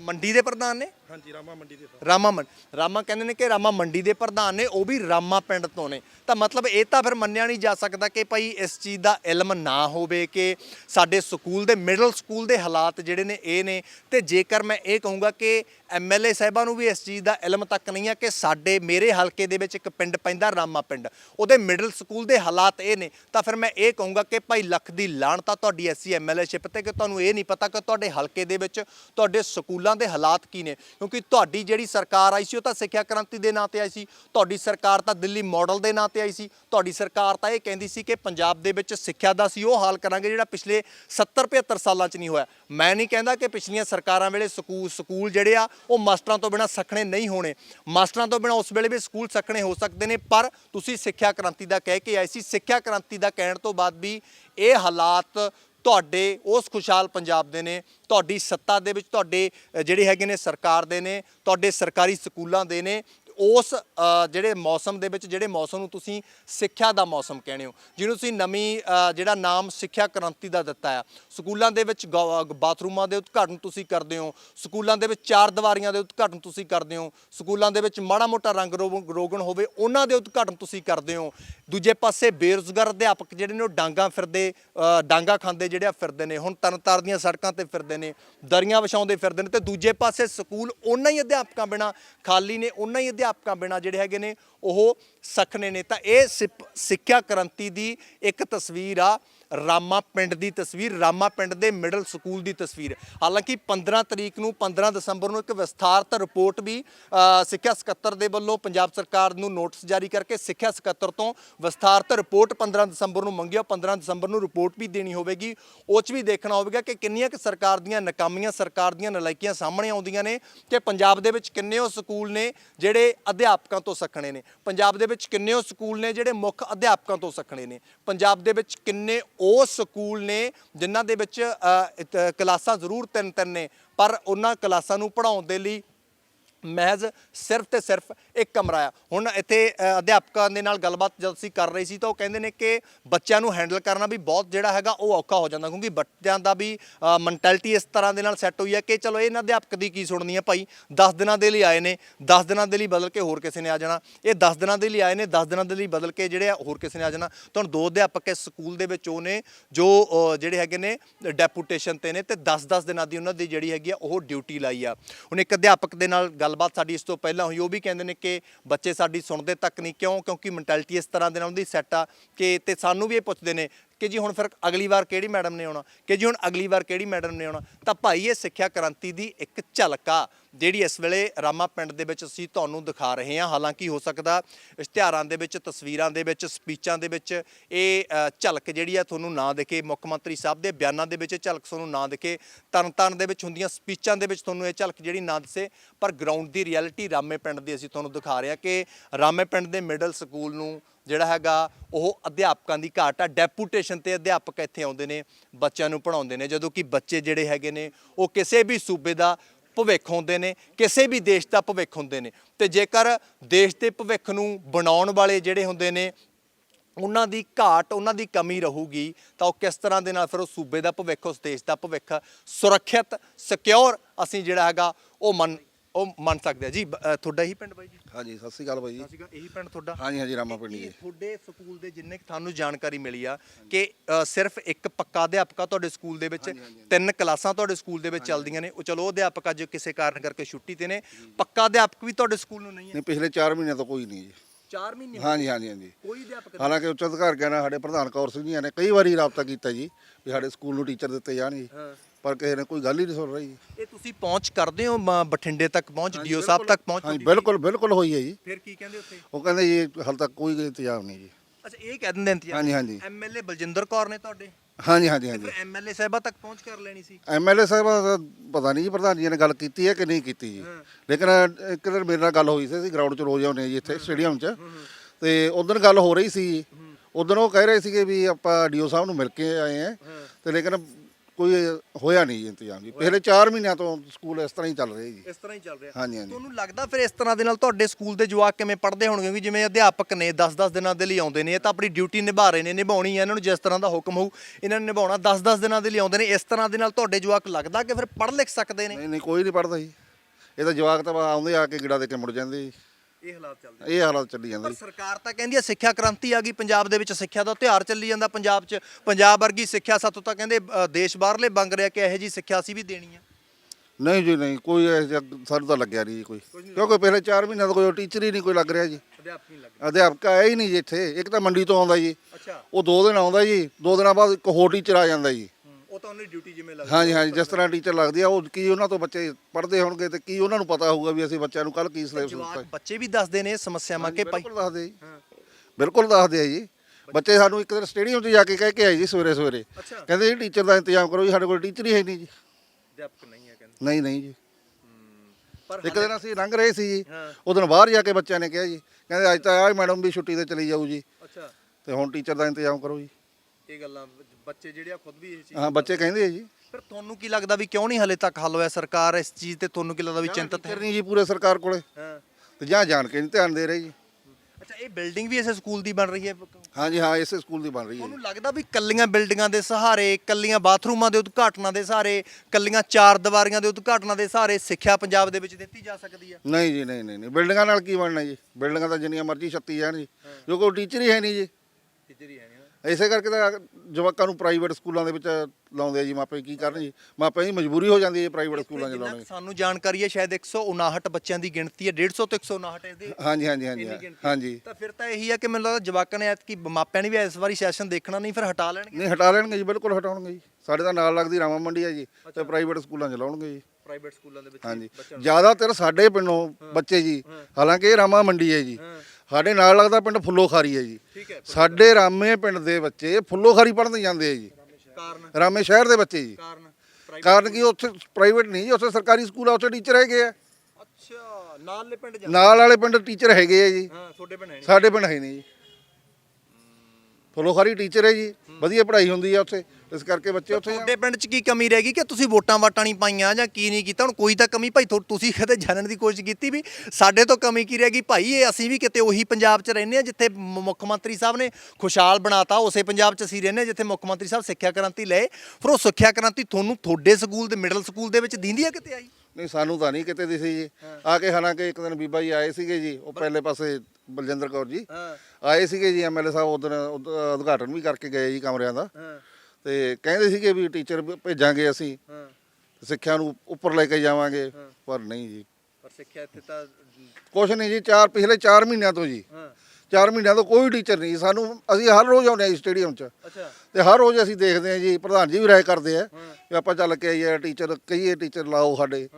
ਮੰਡੀ ਦੇ ਪ੍ਰਧਾਨ ਨੇ? ਹਾਂਜੀ ਰਾਮਾ ਮੰਡੀ ਦੇ ਰਾਮਾ ਮੰ ਰਾਮਾ ਕਹਿੰਦੇ ਨੇ ਕਿ ਰਾਮਾ ਮੰਡੀ ਦੇ ਪ੍ਰਧਾਨ ਨੇ ਉਹ ਵੀ ਰਾਮਾ ਪਿੰਡ ਤੋਂ ਨੇ। ਤਾਂ ਮਤਲਬ ਇਹ ਤਾਂ ਫਿਰ ਮੰਨਿਆ ਨਹੀਂ ਜਾ ਸਕਦਾ ਕਿ ਭਾਈ ਇਸ ਚੀਜ਼ ਦਾ ਇਲਮ ਨਾ ਹੋਵੇ ਕਿ ਸਾਡੇ ਸਕੂਲ ਦੇ ਮਿਡਲ ਸਕੂਲ ਦੇ ਹਾਲਾਤ ਜਿਹੜੇ ਨੇ ਇਹ ਨੇ। ਤੇ ਜੇਕਰ ਮੈਂ ਇਹ ਕਹੂੰਗਾ ਕਿ ਐਮਐਲਏ ਸਾਹਿਬਾਂ ਨੂੰ ਵੀ ਇਸ ਚੀਜ਼ ਦਾ ਇਲਮ ਤੱਕ ਨਹੀਂ ਹੈ ਕਿ ਸਾਡੇ ਮੇਰੇ ਹਲਕੇ ਦੇ ਵਿੱਚ ਇੱਕ ਪਿੰਡ ਪੈਂਦਾ ਰਾਮਾ ਪਿੰਡ। ਉਹਦੇ ਮਿਡਲ ਸਕੂਲ ਦੇ ਹਾਲਾਤ ਇਹ ਨੇ। ਤਾਂ ਫਿਰ ਮੈਂ ਇਹ ਕਹੂੰਗਾ ਕਿ ਭਾਈ ਲੱਖ ਦੀ ਲਾਣਤਾ ਤੁਹਾਡੀ ਐਸੀ ਐਮਐਲਏਸ਼ਿਪ ਤੇ ਕਿ ਤੁਹਾਨੂੰ ਇਹ ਨਹੀਂ ਪਤਾ ਕਿ ਤੁਹਾਡੇ ਹਲਕੇ ਦੇ ਵਿੱਚ ਤੁਹਾਡੇ ਸਕੂਲਾਂ ਸਕੂਲਾਂ ਦੇ ਹਾਲਾਤ ਕੀ ਨੇ? ਕਿਉਂਕਿ ਤੁਹਾਡੀ ਜਿਹੜੀ ਸਰਕਾਰ ਆਈ ਸੀ, ਉਹ ਤਾਂ ਸਿੱਖਿਆ ਕ੍ਰਾਂਤੀ ਦੇ ਨਾਂ ਤੇ ਆਈ ਸੀ। ਤੁਹਾਡੀ ਸਰਕਾਰ ਤਾਂ ਦਿੱਲੀ ਮਾਡਲ ਦੇ ਨਾਂ ਤੇ ਆਈ ਸੀ। ਤੁਹਾਡੀ ਸਰਕਾਰ ਤਾਂ ਇਹ ਕਹਿੰਦੀ ਸੀ ਕਿ ਪੰਜਾਬ ਦੇ ਵਿੱਚ ਸਿੱਖਿਆ ਦਾ ਸੀ ਉਹ ਹਾਲ ਕਰਾਂਗੇ ਜਿਹੜਾ ਪਿਛਲੇ 70 75 ਸਾਲਾਂ 'ਚ ਨਹੀਂ ਹੋਇਆ। ਮੈਂ ਨਹੀਂ ਕਹਿੰਦਾ ਕਿ ਪਿਛਲੀਆਂ ਸਰਕਾਰਾਂ ਵੇਲੇ ਸਕੂਲ ਸਕੂਲ ਜਿਹੜੇ ਆ, ਉਹ ਮਾਸਟਰਾਂ ਤੋਂ ਬਿਨਾ ਸਖਣੇ ਨਹੀਂ ਹੋਣੇ। ਮਾਸਟਰਾਂ ਤੋਂ ਬਿਨਾ ਉਸ ਵੇਲੇ ਵੀ ਸਕੂਲ ਸਖਣੇ ਹੋ ਸਕਦੇ ਨੇ, ਪਰ ਤੁਸੀਂ ਸਿੱਖਿਆ ਕ੍ਰਾਂਤੀ ਦਾ ਕਹਿ ਕੇ ਆਏ ਸੀ। ਸਿੱਖਿਆ ਕ੍ਰਾਂਤੀ ਦਾ ਕਹਿਣ ਤੋਂ ਬਾਅਦ ਵੀ ਇਹ ਹਾਲਾਤ ਤੁਹਾਡੇ ਉਸ ਖੁਸ਼ਹਾਲ ਪੰਜਾਬ ਦੇ ਨੇ, ਤੁਹਾਡੀ ਸੱਤਾ ਦੇ ਵਿੱਚ ਤੁਹਾਡੇ ਜਿਹੜੇ ਹੈਗੇ ਨੇ ਸਰਕਾਰ ਦੇ ਨੇ, ਤੁਹਾਡੇ ਸਰਕਾਰੀ ਸਕੂਲਾਂ ਦੇ ਨੇ ਉਸ ਜਿਹੜੇ ਮੌਸਮ ਦੇ ਵਿੱਚ, ਜਿਹੜੇ ਮੌਸਮ ਨੂੰ ਤੁਸੀਂ ਸਿੱਖਿਆ ਦਾ ਮੌਸਮ ਕਹਿੰਦੇ ਹੋ, ਜਿਹਨੂੰ ਤੁਸੀਂ ਨਵੀਂ ਜਿਹੜਾ ਨਾਮ ਸਿੱਖਿਆ ਕ੍ਰਾਂਤੀ ਦਾ ਦਿੱਤਾ ਆ। ਸਕੂਲਾਂ ਦੇ ਵਿੱਚ ਗੋ- ਬਾਥਰੂਮਾਂ ਦੇ ਉਦਘਾਟਨ ਤੁਸੀਂ ਕਰਦੇ ਹੋ, ਸਕੂਲਾਂ ਦੇ ਵਿੱਚ ਚਾਰ ਦੀਵਾਰੀਆਂ ਦੇ ਉਦਘਾਟਨ ਤੁਸੀਂ ਕਰਦੇ ਹੋ, ਸਕੂਲਾਂ ਦੇ ਵਿੱਚ ਮਾੜਾ ਮੋਟਾ ਰੰਗ ਰੋ- ਰੋਗਨ ਹੋਵੇ, ਉਹਨਾਂ ਦੇ ਉਦਘਾਟਨ ਤੁਸੀਂ ਕਰਦੇ ਹੋ। ਦੂਜੇ ਪਾਸੇ ਬੇਰੁਜ਼ਗਾਰ ਅਧਿਆਪਕ ਜਿਹੜੇ ਨੇ ਉਹ ਡਾਂਗਾ ਫਿਰਦੇ ਡਾਂਗਾ ਖਾਂਦੇ ਜਿਹੜੇ ਆ ਫਿਰਦੇ ਨੇ, ਹੁਣ ਤਰਨਤਾਰ ਦੀਆਂ ਸੜਕਾਂ ਤੇ ਫਿਰਦੇ ਨੇ, ਦਰੀਆਂ ਵਿਛਾਉਂਦੇ ਫਿਰਦੇ ਨੇ ਤੇ ਦੂਜੇ ਪਾਸੇ ਸਕੂਲ ਉਹਨਾਂ ਹੀ ਅਧਿਆਪਕਾਂ ਬਿਨਾ ਖਾਲੀ ਨੇ ਉਹਨਾਂ ਹੀ ਅਧਿਆਪਕਾਂ ਬਿਨਾ ਜਿਹੜੇ ਹੈਗੇ ਨੇ, ਉਹ ਸਖਣੇ ਨੇ। ਤਾਂ ਇਹ ਸਿਪ- ਸਿੱਖਿਆ ਕ੍ਰਾਂਤੀ ਦੀ ਇੱਕ ਤਸਵੀਰ ਆ। ਰਾਮਾ ਪਿੰਡ ਦੀ ਤਸਵੀਰ, ਰਾਮਾ ਪਿੰਡ ਦੇ ਮਿਡਲ ਸਕੂਲ ਦੀ ਤਸਵੀਰ। ਹਾਲਾਂਕਿ 15 ਤਰੀਕ ਨੂੰ 15 ਦਸੰਬਰ ਨੂੰ ਇੱਕ ਵਿਸਥਾਰਤ ਰਿਪੋਰਟ ਵੀ ਸਿੱਖਿਆ ਸਕੱਤਰ ਦੇ ਵੱਲੋਂ ਪੰਜਾਬ ਸਰਕਾਰ ਨੂੰ ਨੋਟਿਸ ਜਾਰੀ ਕਰਕੇ ਸਿੱਖਿਆ ਸਕੱਤਰ ਤੋਂ ਵਿਸਥਾਰਤ ਰਿਪੋਰਟ 15 ਦਸੰਬਰ ਨੂੰ ਮੰਗਿਆ 15 ਦਸੰਬਰ ਨੂੰ ਰਿਪੋਰਟ ਵੀ ਦੇਣੀ ਹੋਵੇਗੀ। ਉਹ 'ਚ ਵੀ ਦੇਖਣਾ ਹੋਵੇਗਾ ਕਿ ਕਿੰਨੀਆਂ ਕਿ ਸਰਕਾਰ ਦੀਆਂ ਨਾਕਾਮੀਆਂ, ਸਰਕਾਰ ਦੀਆਂ ਨਲਾਇਕੀਆਂ ਸਾਹਮਣੇ ਆਉਂਦੀਆਂ ਨੇ ਕਿ ਪੰਜਾਬ ਦੇ ਵਿੱਚ ਕਿੰਨੇ ਉਹ ਸਕੂਲ ਨੇ ਜਿਹੜੇ ਅਧਿਆਪਕਾਂ ਤੋਂ ਸਖਣੇ ਨੇ? ਪੰਜਾਬ ਦੇ ਵਿੱਚ ਕਿੰਨੇ ਉਹ ਸਕੂਲ ਨੇ ਜਿਹੜੇ ਮੁੱਖ ਅਧਿਆਪਕਾਂ ਤੋਂ ਸਖਣੇ ਨੇ? ਪੰਜਾਬ ਦੇ ਵਿੱਚ ਕਿੰਨੇ ਉਹ ਸਕੂਲ ਨੇ, ਜਿਨ੍ਹਾਂ ਦੇ ਵਿੱਚ ਕਲਾਸਾਂ ਜ਼ਰੂਰ ਤਿੰਨ ਤਿੰਨ ਨੇ, ਪਰ ਉਹਨਾਂ ਕਲਾਸਾਂ ਨੂੰ ਪੜ੍ਹਾਉਣ ਦੇ ਲਈ ਮਹਿਜ਼ ਸਿਰਫ ਤੇ ਸਿਰਫ ਇੱਕ ਕਮਰਾ ਆ। ਹੁਣ ਇੱਥੇ ਅਧਿਆਪਕਾਂ ਦੇ ਨਾਲ ਗੱਲਬਾਤ ਜਦ ਅਸੀਂ ਕਰ ਰਹੇ ਸੀ ਤਾਂ ਉਹ ਕਹਿੰਦੇ ਨੇ ਕਿ ਬੱਚਿਆਂ ਨੂੰ ਹੈਂਡਲ ਕਰਨਾ ਵੀ ਬਹੁਤ ਜਿਹੜਾ ਹੈਗਾ ਉਹ ਔਖਾ ਹੋ ਜਾਂਦਾ ਕਿਉਂਕਿ ਬੱਚਿਆਂ ਦਾ ਵੀ ਮੈਂਟੈਲਿਟੀ ਇਸ ਤਰ੍ਹਾਂ ਦੇ ਨਾਲ ਸੈੱਟ ਹੋਈ ਹੈ ਕਿ ਚਲੋ ਇਹਨਾਂ ਅਧਿਆਪਕ ਦੀ ਕੀ ਸੁਣਨੀ ਹੈ ਭਾਈ 10 ਦਿਨਾਂ ਦੇ ਲਈ ਆਏ ਨੇ 10 ਦਿਨਾਂ ਦੇ ਲਈ ਬਦਲ ਕੇ ਹੋਰ ਕਿਸੇ ਨੇ ਆ ਜਾਣਾ, ਇਹ 10 ਦਿਨਾਂ ਦੇ ਲਈ ਆਏ ਨੇ 10 ਦਿਨਾਂ ਦੇ ਲਈ ਬਦਲ ਕੇ ਜਿਹੜੇ ਆ ਹੋਰ ਕਿਸੇ ਨੇ ਆ ਜਾਣਾ। ਤੁਹਾਨੂੰ ਦੋ ਅਧਿਆਪਕ ਇਸ ਸਕੂਲ ਦੇ ਵਿੱਚ ਉਹ ਨੇ, ਜੋ ਜਿਹੜੇ ਹੈਗੇ ਨੇ ਡੈਪੂਟੇਸ਼ਨ ਤੇ ਨੇ ਤੇ 10-10 ਦਿਨਾਂ ਦੀ ਉਹਨਾਂ ਦੀ ਜਿਹੜੀ ਹੈਗੀ ਆ ਉਹ ਡਿਊਟੀ ਲਾਈ ਆ। ਹੁਣ ਇੱਕ ਅਧਿਆਪਕ ਦੇ ਨਾਲ ਗੱਲ ਗੱਲਬਾਤ ਸਾਡੀ ਇਸ ਤੋਂ ਪਹਿਲਾਂ ਹੋਈ, ਉਹ ਵੀ ਕਹਿੰਦੇ ਨੇ ਕਿ ਬੱਚੇ ਸਾਡੀ ਸੁਣਦੇ ਤੱਕ ਨਹੀਂ, ਕਿਉਂ? ਕਿਉਂਕਿ ਮੈਂਟੈਲਿਟੀ ਇਸ ਤਰ੍ਹਾਂ ਦੇ ਨਾਲ ਉਹਦੀ ਸੈੱਟ ਆ ਕਿ ਤੇ ਸਾਨੂੰ ਵੀ ਇਹ ਪੁੱਛਦੇ ਨੇ ਕਿ ਜੀ ਹੁਣ ਫਿਰ ਅਗਲੀ ਵਾਰ ਕਿਹੜੀ ਮੈਡਮ ਨੇ ਆਉਣਾ? ਕਿ ਜੀ ਹੁਣ ਅਗਲੀ ਵਾਰ ਕਿਹੜੀ ਮੈਡਮ ਨੇ ਆਉਣਾ? ਤਾਂ ਭਾਈ ਇਹ ਸਿੱਖਿਆ ਕ੍ਰਾਂਤੀ ਦੀ ਇੱਕ ਝਲਕ ਆ, ਜਿਹੜੀ ਇਸ ਵੇਲੇ ਰਾਮਾ ਪਿੰਡ ਦੇ ਵਿੱਚ ਅਸੀਂ ਤੁਹਾਨੂੰ ਦਿਖਾ ਰਹੇ ਹਾਂ। ਹਾਲਾਂਕਿ ਹੋ ਸਕਦਾ ਇਸ਼ਤਿਹਾਰਾਂ ਦੇ ਵਿੱਚ, ਤਸਵੀਰਾਂ ਦੇ ਵਿੱਚ, ਸਪੀਚਾਂ ਦੇ ਵਿੱਚ ਇਹ ਝਲਕ ਜਿਹੜੀ ਆ ਤੁਹਾਨੂੰ ਨਾ ਦਿਖੇ। ਮੁੱਖ ਮੰਤਰੀ ਸਾਹਿਬ ਦੇ ਬਿਆਨਾਂ ਦੇ ਵਿੱਚ ਇਹ ਝਲਕ ਤੁਹਾਨੂੰ ਨਾ ਦਿਖੇ। ਤਰਨਤਾਰਨ ਦੇ ਵਿੱਚ ਹੁੰਦੀਆਂ ਸਪੀਚਾਂ ਦੇ ਵਿੱਚ ਤੁਹਾਨੂੰ ਇਹ ਝਲਕ ਜਿਹੜੀ ਨਾ ਦਿਸੇ। ਪਰ ਗਰਾਊਂਡ ਦੀ ਰਿਐਲਿਟੀ ਰਾਮੇ ਪਿੰਡ ਦੀ ਅਸੀਂ ਤੁਹਾਨੂੰ ਦਿਖਾ ਰਹੇ ਹਾਂ ਕਿ ਰਾਮੇ ਪਿੰਡ ਦੇ ਮਿਡਲ ਸਕੂਲ ਨੂੰ ਜਿਹੜਾ ਹੈਗਾ, ਉਹ ਅਧਿਆਪਕਾਂ ਦੀ ਘਾਟ ਆ। ਡੈਪੂਟੇਸ਼ਨ ਤੇ ਅਧਿਆਪਕ ਇੱਥੇ ਆਉਂਦੇ ਨੇ, ਬੱਚਿਆਂ ਨੂੰ ਪੜਾਉਂਦੇ ਨੇ, ਜਦੋਂ ਕਿ ਬੱਚੇ ਜਿਹੜੇ ਹੈਗੇ ਨੇ, ਉਹ ਕਿਸੇ ਵੀ ਸੂਬੇ ਦਾ ਭਵਿੱਖ ਹੁੰਦੇ ਨੇ, ਕਿਸੇ ਵੀ ਦੇਸ਼ ਦਾ ਭਵਿੱਖ ਹੁੰਦੇ ਨੇ। ਤੇ ਜੇਕਰ ਦੇਸ਼ ਦੇ ਭਵਿੱਖ ਨੂੰ ਬਣਾਉਣ ਵਾਲੇ ਜਿਹੜੇ ਹੁੰਦੇ ਨੇ, ਉਹਨਾਂ ਦੀ ਘਾਟ, ਉਹਨਾਂ ਦੀ ਕਮੀ ਰਹੂਗੀ, ਤਾਂ ਉਹ ਕਿਸ ਤਰ੍ਹਾਂ ਦੇ ਨਾਲ ਫਿਰ ਉਹ ਸੂਬੇ ਦਾ ਭਵਿੱਖ, ਉਸ ਦੇਸ਼ ਦਾ ਭਵਿੱਖ ਸੁਰੱਖਿਅਤ ਸਿਕਿਉਰ ਅਸੀਂ ਜਿਹੜਾ ਹੈਗਾ, ਉਹ ਮੰਨ ਉਹ ਮੰਨ ਸਕਦੇ ਆ। ਜੀ ਬ- ਅ, ਤੁਹਾਡਾ ਹੀ ਪਿੰਡ ਬਾਈ ਜੀ? ਹਾਂਜੀ ਸਤਿ ਸ਼੍ਰੀ ਅਕਾਲ ਬਾਈ ਜੀ। ਸੀਗਾ ਇਹੀ ਪਿੰਡ ਤੁਹਾਡਾ? ਹਾਂਜੀ ਹਾਂਜੀ ਰਾਮਾ ਪਿੰਡੀ ਜੀ। ਤੁਹਾਡੇ ਸਕੂਲ ਦੇ ਜਿੰਨੇ ਕੁ ਤੁਹਾਨੂੰ ਜਾਣਕਾਰੀ ਮਿਲੀ ਆ ਕਿ ਅ, ਸਿਰਫ ਇੱਕ ਪੱਕਾ ਅਧਿਆਪਕ ਆ ਤੁਹਾਡੇ ਸਕੂਲ ਦੇ ਵਿੱਚ ਤਿੰਨ ਕਲਾਸਾਂ ਤੁਹਾਡੇ ਸਕੂਲ ਦੇ ਵਿੱਚ ਚੱਲਦੀਆਂ ਨੇ। ਉਹ ਚਲੋ ਉਹ ਅਧਿਆਪਕ ਅੱਜ ਕਿਸੇ ਕਾਰਨ ਕਰਕੇ ਛੁੱਟੀ ਤੇ ਨੇ। ਪੱਕਾ ਅਧਿਆਪਕ ਵੀ ਤੁਹਾਡੇ ਸਕੂਲ ਨੂੰ ਨਹੀਂ ਹੈ। ਨਹੀਂ ਪਿਛਲੇ 4 ਮਹੀਨਿਆਂ ਤੋਂ ਕੋਈ ਨਹੀਂ ਜੀ। 4 ਮਹੀਨੇ ਹਾਂਜੀ ਹਾਂਜੀ ਹਾਂਜੀ। ਕੋਈ ਅਧਿਆਪਕ ਹਾਲਾਂਕਿ ਉੱਚ ਅਧਿਕਾਰੀਆਂ ਨਾਲ ਸਾਡੇ ਪ੍ਰਧਾਨ ਕੌਰ ਸਿੰਘ ਜੀ ਨੇ ਕਈ ਵਾਰੀ ਰਾਬਤਾ ਕੀਤਾ ਜੀ ਵੀ ਸਾਡੇ ਸਕੂਲ ਨੂੰ ਟੀਚਰ ਦਿੱਤੇ ਜਾਣ ਜੀ। ਹਾਂ। ਪਰ ਕਿਸੇ ਨੇ ਕੋਈ ਗੱਲ ਹੀ ਨਹੀਂ ਸੁਣ ਰਹੀ। ਜੀ ਇਹ ਤੁਸੀਂ ਪਹੁੰਚ ਕਰਦੇ ਹੋ ਮ- ਬਠਿੰਡੇ ਤੱਕ ਪਹੁੰਚ ਡੀਓ ਸਾਹਿਬ ਤੱਕ ਪਹੁੰਚ ਹਾਂਜੀ? ਬਿਲਕੁਲ ਬਿਲਕੁਲ ਹੋਈ ਹੈ ਜੀ। ਫਿਰ ਕੀ ਕਹਿੰਦੇ ਉੱਥੇ? ਉਹ ਕਹਿੰਦੇ ਜੀ ਹਾਲ ਤੱਕ ਕੋਈ ਇੰਤਜ਼ਾਮ ਨਹੀਂ ਜੀ। ਅੱਛਾ ਇਹ ਕਹਿ ਦਿੰਦੇ ਇੰਤਜ਼ਾਮ। ਹਾਂਜੀ ਹਾਂਜੀ। ਐਮਐਲਏ ਬਲਜਿੰਦਰ ਕੌਰ ਨੇ ਤੁਹਾਡੇ? ਹਾਂਜੀ ਹਾਂਜੀ ਫਿਰ ਹਾਂਜੀ ਐਮਐਲਏ ਸਾਹਿਬਾਂ ਤੱਕ ਪਹੁੰਚ ਕਰ ਲੈਣੀ ਸੀ? ਐਮਐਲਏ ਸਾਹਿਬ ਦਾ ਪਤਾ ਨਹੀਂ ਜੀ ਪ੍ਰਧਾਨ ਜੀ ਨੇ ਗੱਲ ਕੀਤੀ ਹੈ ਕਿ ਨਹੀਂ ਕੀਤੀ ਜੀ। ਲੇਕਿਨ ਇੱਕ ਦਿਨ ਮੇਰੇ ਨਾਲ ਗੱਲ ਹੋਈ ਸੀ ਅਸੀਂ ਗਰਾਊਂਡ 'ਚ ਰੋਜ਼ ਆਉਂਦੇ ਹਾਂ ਜੀ ਇੱਥੇ ਸਟੇਡੀਅਮ 'ਚ। ਤੇ ਉਦੋਂ ਗੱਲ ਹੋ ਰਹੀ ਸੀ ਉਦੋਂ ਉਹ ਕਹਿ ਰਹੇ ਸੀਗੇ ਵੀ ਆਪਾਂ ਡੀਓ ਸਾਹਿਬ ਨੂੰ ਮਿਲ ਕੇ ਆਏ ਆ ਤੇ ਲੇਕਿਨ ਕੋਈ ਹੋਇਆ ਨਹੀਂ ਜੀ ਇੰਤਜ਼ਾਮ ਜੀ। ਪਿਛਲੇ 4 ਮਹੀਨਿਆਂ ਤੋਂ ਸਕੂਲ ਇਸ ਤਰ੍ਹਾਂ ਹੀ ਚੱਲ ਰਿਹਾ ਜੀ। ਇਸ ਤਰ੍ਹਾਂ ਹੀ ਚੱਲ ਰਿਹਾ। ਹਾਂਜੀ ਹਾਂਜੀ। ਤੁਹਾਨੂੰ ਲੱਗਦਾ ਫਿਰ ਇਸ ਤਰ੍ਹਾਂ ਦੇ ਨਾਲ ਤੁਹਾਡੇ ਸਕੂਲ ਦੇ ਜਵਾਕ ਕਿਵੇਂ ਪੜ੍ਹਦੇ ਹੋਣਗੇ? ਕਿ ਜਿਵੇਂ ਅਧਿਆਪਕ ਨੇ 10-10 ਦਿਨਾਂ ਦੇ ਲਈ ਆਉਂਦੇ ਨੇ ਇਹ ਤਾਂ ਆਪਣੀ ਡਿਊਟੀ ਨਿਭਾ ਰਹੇ ਨੇ ਨਿਭਾਉਣੀ ਹੈ। ਇਹਨਾਂ ਨੂੰ ਜਿਸ ਤਰ੍ਹਾਂ ਦਾ ਹੁਕਮ ਹੋਊ ਇਹਨਾਂ ਨੇ ਨਿਭਾਉਣਾ 10-10 ਦਿਨਾਂ ਦੇ ਲਈ ਆਉਂਦੇ ਨੇ। ਇਸ ਤਰ੍ਹਾਂ ਦੇ ਨਾਲ ਤੁਹਾਡੇ ਜਵਾਕ ਲੱਗਦਾ ਕਿ ਫਿਰ ਪੜ੍ਹ ਲਿਖ ਸਕਦੇ ਨੇ? ਨਹੀਂ ਨਹੀਂ ਕੋਈ ਨਹੀਂ ਪੜਦਾ ਜੀ। ਇਹ ਤਾਂ ਜਵਾਕ ਤਾਂ ਆਉਂਦੇ ਆ ਕੇ ਗਿੜਾ ਦੇ ਕੇ ਮੁੜ ਜਾਂਦੇ ਜੀ। ਇਹ ਹਾਲਾਤ ਚੱਲਦੇ ਇਹ ਹਾਲਾਤ ਚੱਲੀ ਜਾਂਦਾ ਪਰ ਸਰਕਾਰ ਤਾਂ ਕਹਿੰਦੀ ਹੈ ਸਿੱਖਿਆ ਕ੍ਰਾਂਤੀ ਆ ਗਈ ਪੰਜਾਬ ਦੇ ਵਿੱਚ ਸਿੱਖਿਆ ਦਾ ਤਿਉਹਾਰ ਚੱਲੀ ਜਾਂਦਾ ਪੰਜਾਬ 'ਚ। ਪੰਜਾਬ ਵਰਗੀ ਸਿੱਖਿਆ ਸਾਤੋਂ ਤਾਂ ਕਹਿੰਦੇ ਅ, ਦੇਸ਼ ਬਾਹਰਲੇ ਮੰਗ ਰਿਹਾ ਕਿ ਇਹੋ ਜੀ ਸਿੱਖਿਆ ਅਸੀਂ ਵੀ ਦੇਣੀ ਹੈ ਨਹੀਂ ਜੀ ਨਹੀਂ ਕੋਈ ਇਹੋ ਜਿਹਾ ਸਾਨੂੰ ਤਾਂ ਲੱਗਿਆ ਨਹੀਂ ਜੀ ਕੋਈ। ਕਿਉਂਕਿ ਪਿਛਲੇ 4 ਮਹੀਨਿਆਂ ਤੋਂ ਕੋਈ ਟੀਚਰ ਹੀ ਨਹੀਂ ਕੋਈ ਲੱਗ ਰਿਹਾ ਜੀ। ਅਧਿਆਪਕ ਨਹੀਂ ਲੱਗਦਾ ਅਧਿਆਪਕ ਆਇਆ ਹੀ ਨਹੀਂ ਜੀ ਇੱਥੇ। ਇੱਕ ਤਾਂ ਮੰਡੀ ਤੋਂ ਆਉਂਦਾ ਜੀ। ਅੱਛਾ। ਉਹ ਦੋ ਦਿਨ ਆਉਂਦਾ ਜੀ। ਦੋ ਦਿਨਾਂ ਬਾਅਦ ਇੱਕ ਹੋਰ ਟੀਚਰ ਆ ਜਾਂਦਾ ਜੀ। ਉਹ ਤਾਂ ਉਹਨੇ ਡਿਊਟੀ ਜਿਵੇਂ ਲੱਗਦੀ ਹਾਂਜੀ ਹਾਂਜੀ ਜਿਸ ਤਰ੍ਹਾਂ ਟੀਚਰ ਲੱਗਦੀ ਆ ਉਹ ਕੀ ਉਹਨਾਂ ਤੋਂ ਬੱਚੇ ਪੜ੍ਹਦੇ ਹੋਣਗੇ ਤੇ ਕੀ ਉਹਨਾਂ ਨੂੰ ਪਤਾ ਹੋਊਗਾ ਵੀ ਅਸੀਂ ਬੱਚਿਆਂ ਨੂੰ ਕੱਲ ਕੀ ਸਿਲੇਬਸ ਜਵਾਕ ਦਿੱਤਾ। ਬੱਚੇ ਵੀ ਦੱਸਦੇ ਨੇ ਸਮੱਸਿਆਵਾਂ ਕਿ ਭਾਈ ਬਿਲਕੁਲ ਦੱਸਦੇ ਜੀ। ਬਿਲਕੁਲ ਦੱਸਦੇ ਆ ਜੀ। ਬੱਚੇ ਸਾਨੂੰ ਇੱਕ ਦਿਨ ਸਟੇਡੀਅਮ 'ਚ ਜਾ ਕੇ ਕਹਿ ਕੇ ਆਏ ਜੀ ਸਵੇਰੇ ਸਵੇਰੇ। ਅੱਛਾ। ਕਹਿੰਦੇ ਜੀ ਟੀਚਰ ਦਾ ਇੰਤਜ਼ਾਮ ਕਰੋ ਜੀ ਸਾਡੇ ਕੋਲ ਟੀਚਰ ਹੀ ਹੈ ਨਹੀਂ ਜੀ। ਅਧਿਆਪਕ ਨਹੀਂ ਹੈ ਕਹਿੰਦੇ। ਨਹੀਂ ਨਹੀਂ ਜੀ। ਪਰ ਇੱਕ ਦਿਨ ਅਸੀਂ ਲੰਘ ਰਹੇ ਸੀ ਜੀ। ਹਾਂ। ਉਦੋਂ ਬਾਹਰ ਜਾ ਕੇ ਬੱਚਿਆਂ ਨੇ ਕਿਹਾ ਜੀ। ਕਹਿੰਦੇ ਅੱਜ ਤਾਂ ਆਹ ਮੈਡਮ ਵੀ ਛੁੱਟੀ ਤੇ ਚਲੀ ਜਾਊ ਜੀ। ਅੱਛਾ। ਤੇ ਹੁਣ ਟੀਚਰ ਦਾ ਇੰਤਜ਼ਾਮ ਕਰੋ ਜੀ। ਇਹ ਗੱਲਾਂ ਬੱਚੇ ਜਿਹੜੇ ਆ ਖੁਦ ਵੀ ਇਹ ਚੀਜ਼ ਹਾਂ ਬੱਚੇ ਕਹਿੰਦੇ ਆ ਜੀ। ਫਿਰ ਤੁਹਾਨੂੰ ਕੀ ਲੱਗਦਾ ਵੀ ਕਿਉਂ ਨਹੀਂ ਹਲੇ ਤੱਕ ਹੱਲ ਹੋਇਆ ਸਰਕਾਰ ਇਸ ਚੀਜ਼ ਤੇ? ਤੁਹਾਨੂੰ ਕੀ ਲੱਗਦਾ ਵੀ ਚਿੰਤਤ ਹੈ? ਨਹੀਂ ਜੀ ਪੂਰੇ ਸਰਕਾਰ ਕੋਲੇ। ਹਾਂ। ਤੇ ਜਾਂ ਜਾਣ ਕੇ ਨਹੀਂ ਧਿਆਨ ਦੇ ਰਹੇ ਜੀ। ਅੱਛਾ ਇਹ ਬਿਲਡਿੰਗ ਵੀ ਇਸੇ ਸਕੂਲ ਦੀ ਬਣ ਰਹੀ ਹੈ? ਹਾਂਜੀ ਹਾਂ ਇਸੇ ਸਕੂਲ ਦੀ ਬਣ ਰਹੀ ਹੈ ਤੁਹਾਨੂੰ ਲੱਗਦਾ ਵੀ ਕੱਲੀਆਂ ਬਿਲਡਿੰਗਾਂ ਦੇ ਸਹਾਰੇ ਕੱਲੀਆਂ ਬਾਥਰੂਮਾਂ ਦੇ ਉਦਘਾਟਨਾਂ ਦੇ ਸਹਾਰੇ ਕੱਲੀਆਂ ਚਾਰ ਦੀਵਾਰੀਆਂ ਦੇ ਉਦਘਾਟਨਾਂ ਦੇ ਸਹਾਰੇ ਸਿੱਖਿਆ ਪੰਜਾਬ ਦੇ ਵਿੱਚ ਦਿੱਤੀ ਜਾ ਸਕਦੀ ਹੈ? ਨਹੀਂ ਜੀ ਨਹੀਂ ਨਹੀਂ ਨਹੀਂ। ਬਿਲਡਿੰਗਾਂ ਨਾਲ ਕੀ ਬਣਨਾ ਜੀ? ਬਿਲਡਿੰਗਾਂ ਤਾਂ ਜਿੰਨੀਆਂ ਮਰਜ਼ੀ ਛੱਤੀ ਜਾਣ ਜੀ। ਜੋ ਕੋਈ ਟੀਚਰ ਹੀ ਹੈ ਨਹੀਂ ਜੀ। ਟੀਚਰ ਹੀ ਹੈ ਇਸੇ ਕਰਕੇ ਤਾਂ ਜਵਾਕਾਂ ਨੂੰ ਪ੍ਰਾਈਵੇਟ ਸਕੂਲਾਂ ਦੇ ਵਿੱਚ ਲਾਉਂਦੇ ਆ ਜੀ ਮਾਪੇ ਕੀ ਕਰਨ ਜੀ? ਮਾਪਿਆਂ ਦੀ ਮਜਬੂਰੀ ਹੋ ਜਾਂਦੀ ਹੈ ਪ੍ਰਾਈਵੇਟ ਸਕੂਲਾਂ 'ਚ ਲਾਉਣੇ ਸਾਨੂੰ ਜਾਣਕਾਰੀ ਹੈ ਸ਼ਾਇਦ 159 ਬੱਚਿਆਂ ਦੀ ਗਿਣਤੀ ਹੈ 150 ਤੋਂ 159 ਇਹਦੇ। ਹਾਂਜੀ ਹਾਂਜੀ ਹਾਂਜੀ। ਹਾਂਜੀ। ਤਾਂ ਫਿਰ ਤਾਂ ਇਹੀ ਹੈ ਕਿ ਮੈਨੂੰ ਲੱਗਦਾ ਜਵਾਕਾਂ ਨੇ ਐਤਕੀ ਮਾਪਿਆਂ ਨੇ ਵੀ ਇਸ ਵਾਰੀ ਸੈਸ਼ਨ ਦੇਖਣਾ ਨਹੀਂ ਫਿਰ ਹਟਾ ਲੈਣਗੇ? ਨਹੀਂ ਹਟਾ ਲੈਣਗੇ ਜੀ ਬਿਲਕੁਲ ਹਟਾਉਣਗੇ ਜੀ। ਸਾਡੇ ਤਾਂ ਨਾਲ ਲੱਗਦੀ ਰਾਮਾ ਮੰਡੀ ਹੈ ਜੀ ਤੇ ਪ੍ਰਾਈਵੇਟ ਸਕੂਲਾਂ 'ਚ ਲਾਉਣਗੇ ਜੀ। ਪ੍ਰਾਈਵੇਟ ਸਕੂਲਾਂ ਦੇ ਵਿੱਚ ਹਾਂਜੀ। ਜ਼ਿਆਦਾਤਰ ਸਾਡੇ ਪਿੰਡੋਂ ਬੱਚੇ ਜੀ ਹਾਲਾਂਕਿ ਇਹ ਰਾਮਾ ਮੰਡੀ ਹੈ ਜੀ। ਸਾਡੇ ਨਾਲ ਲੱਗਦਾ ਪਿੰਡ ਫੁੱਲੋ ਖਾਰੀ ਹੈ ਜੀ। ਸਾਡੇ ਰਾਮੇ ਪਿੰਡ ਦੇ ਬੱਚੇ ਫੁੱਲੋ ਖਾਰੀ ਪੜ੍ਹਨ ਜਾਂਦੇ ਆ ਜੀ। ਕਾਰਨ? ਰਾਮੇ ਸ਼ਹਿਰ ਦੇ ਬੱਚੇ ਜੀ। ਕਾਰਨ? ਕਾਰਨ ਕੀ ਉੱਥੇ ਪ੍ਰਾਈਵੇਟ ਨਹੀਂ ਜੀ ਉੱਥੇ ਸਰਕਾਰੀ ਸਕੂਲ ਆ ਉੱਥੇ ਟੀਚਰ ਹੈਗੇ ਆ। ਅੱਛਾ ਨਾਲ ਪਿੰਡ ਵਾਲੇ ਪਿੰਡ ਟੀਚਰ ਹੈਗੇ ਆ ਜੀ। ਹਾਂ ਤੁਹਾਡੇ ਪਿੰਡ ਹੈ ਨਹੀਂ? ਸਾਡੇ ਪਿੰਡ ਹੈ ਨਹੀਂ ਜੀ। ਫੁੱਲੋ ਖਾਰੀ ਟੀਚਰ ਹੈ ਜੀ ਵਧੀਆ ਪੜ੍ਹਾਈ ਹੁੰਦੀ ਆ ਉੱਥੇ। ਇਸ ਕਰਕੇ ਬੱਚੇ ਉੱਥੇ ਤੁਹਾਡੇ ਪਿੰਡ 'ਚ ਕੀ ਕਮੀ ਰਹਿ ਗਈ ਕਿ ਤੁਸੀਂ ਵੋਟਾਂ ਵਾਟਾਂ ਨਹੀਂ ਪਾਈਆਂ ਜਾਂ ਕੀ ਨਹੀਂ ਕੀਤਾ? ਹੁਣ ਕੋਈ ਤਾਂ ਕਮੀ ਭਾਈ ਤੁਸੀਂ ਕਦੇ ਜਾਣਨ ਦੀ ਕੋਸ਼ਿਸ਼ ਕੀਤੀ ਵੀ ਸਾਡੇ ਤੋਂ ਕਮੀ ਕੀ ਰਹਿ ਗਈ? ਭਾਈ ਇਹ ਅਸੀਂ ਵੀ ਕਿਤੇ ਉਹੀ ਪੰਜਾਬ 'ਚ ਰਹਿੰਦੇ ਆ ਜਿੱਥੇ ਮ- ਮੁੱਖ ਮੰਤਰੀ ਸਾਹਿਬ ਨੇ ਖੁਸ਼ਹਾਲ ਬਣਾਤਾ ਉਸੇ ਪੰਜਾਬ 'ਚ ਅਸੀਂ ਰਹਿੰਦੇ ਹਾਂ ਜਿੱਥੇ ਮੁੱਖ ਮੰਤਰੀ ਸਾਹਿਬ ਸਿੱਖਿਆ ਕ੍ਰਾਂਤੀ ਲਏ। ਫਿਰ ਉਹ ਸਿੱਖਿਆ ਕ੍ਰਾਂਤੀ ਤੁਹਾਨੂੰ ਤੁਹਾਡੇ ਸਕੂਲ ਦੇ ਮਿਡਲ ਸਕੂਲ ਦੇ ਵਿੱਚ ਦਿੰਦੀ ਆ ਕਿਤੇ ਆਈ? ਨਹੀਂ ਸਾਨੂੰ ਤਾਂ ਨਹੀਂ ਕਿਤੇ ਦਿਸੀ ਜੀ। ਆ ਕੇ ਹਾਲਾਂਕਿ ਇੱਕ ਦਿਨ ਬੀਬਾ ਜੀ ਆਏ ਸੀਗੇ ਜੀ ਉਹ ਪਹਿਲੇ ਪਾਸੇ ਬਲਜਿੰਦਰ ਕੌਰ ਜੀ। ਆਏ ਸੀਗੇ ਜੀ ਐਮਐਲਏ ਸਾਹਿਬ ਉਦੋਂ ਉਦਘਾਟਨ ਵੀ ਕਰਕੇ ਗਏ ਜੀ ਕਮਰਿਆਂ ਦਾ। ਤੇ ਕਹਿੰਦੇ ਸੀਗੇ ਵੀ ਟੀਚਰ ਭੇਜਾਂਗੇ ਅਸੀਂ। ਹਾਂ। ਸਿੱਖਿਆ ਨੂੰ ਉੱਪਰ ਲੈ ਕੇ ਜਾਵਾਂਗੇ। ਪਰ ਨਹੀਂ ਜੀ। ਪਰ ਸਿੱਖਿਆ ਇੱਥੇ ਤਾਂ ਕੁਛ ਨਹੀਂ ਜੀ ਚਾਰ ਪਿਛਲੇ 4 ਮਹੀਨਿਆਂ ਤੋਂ ਜੀ। ਹਾਂ। 4 ਮਹੀਨਿਆਂ ਤੋਂ ਕੋਈ ਟੀਚਰ ਨਹੀਂ। ਸਾਨੂੰ ਅਸੀਂ ਹਰ ਰੋਜ਼ ਆਉਂਦੇ ਹਾਂ ਸਟੇਡੀਅਮ 'ਚ। ਅੱਛਾ। ਤੇ ਹਰ ਰੋਜ਼ ਅਸੀਂ ਦੇਖਦੇ ਹਾਂ ਜੀ ਪ੍ਰਧਾਨ ਜੀ ਵੀ ਰਾਏ ਕਰਦੇ ਆ ਵੀ ਆਪਾਂ ਚੱਲ ਕੇ ਆਈਏ ਟੀਚਰ ਕਹੀਏ ਟੀਚਰ ਲਾਓ ਸਾਡੇ।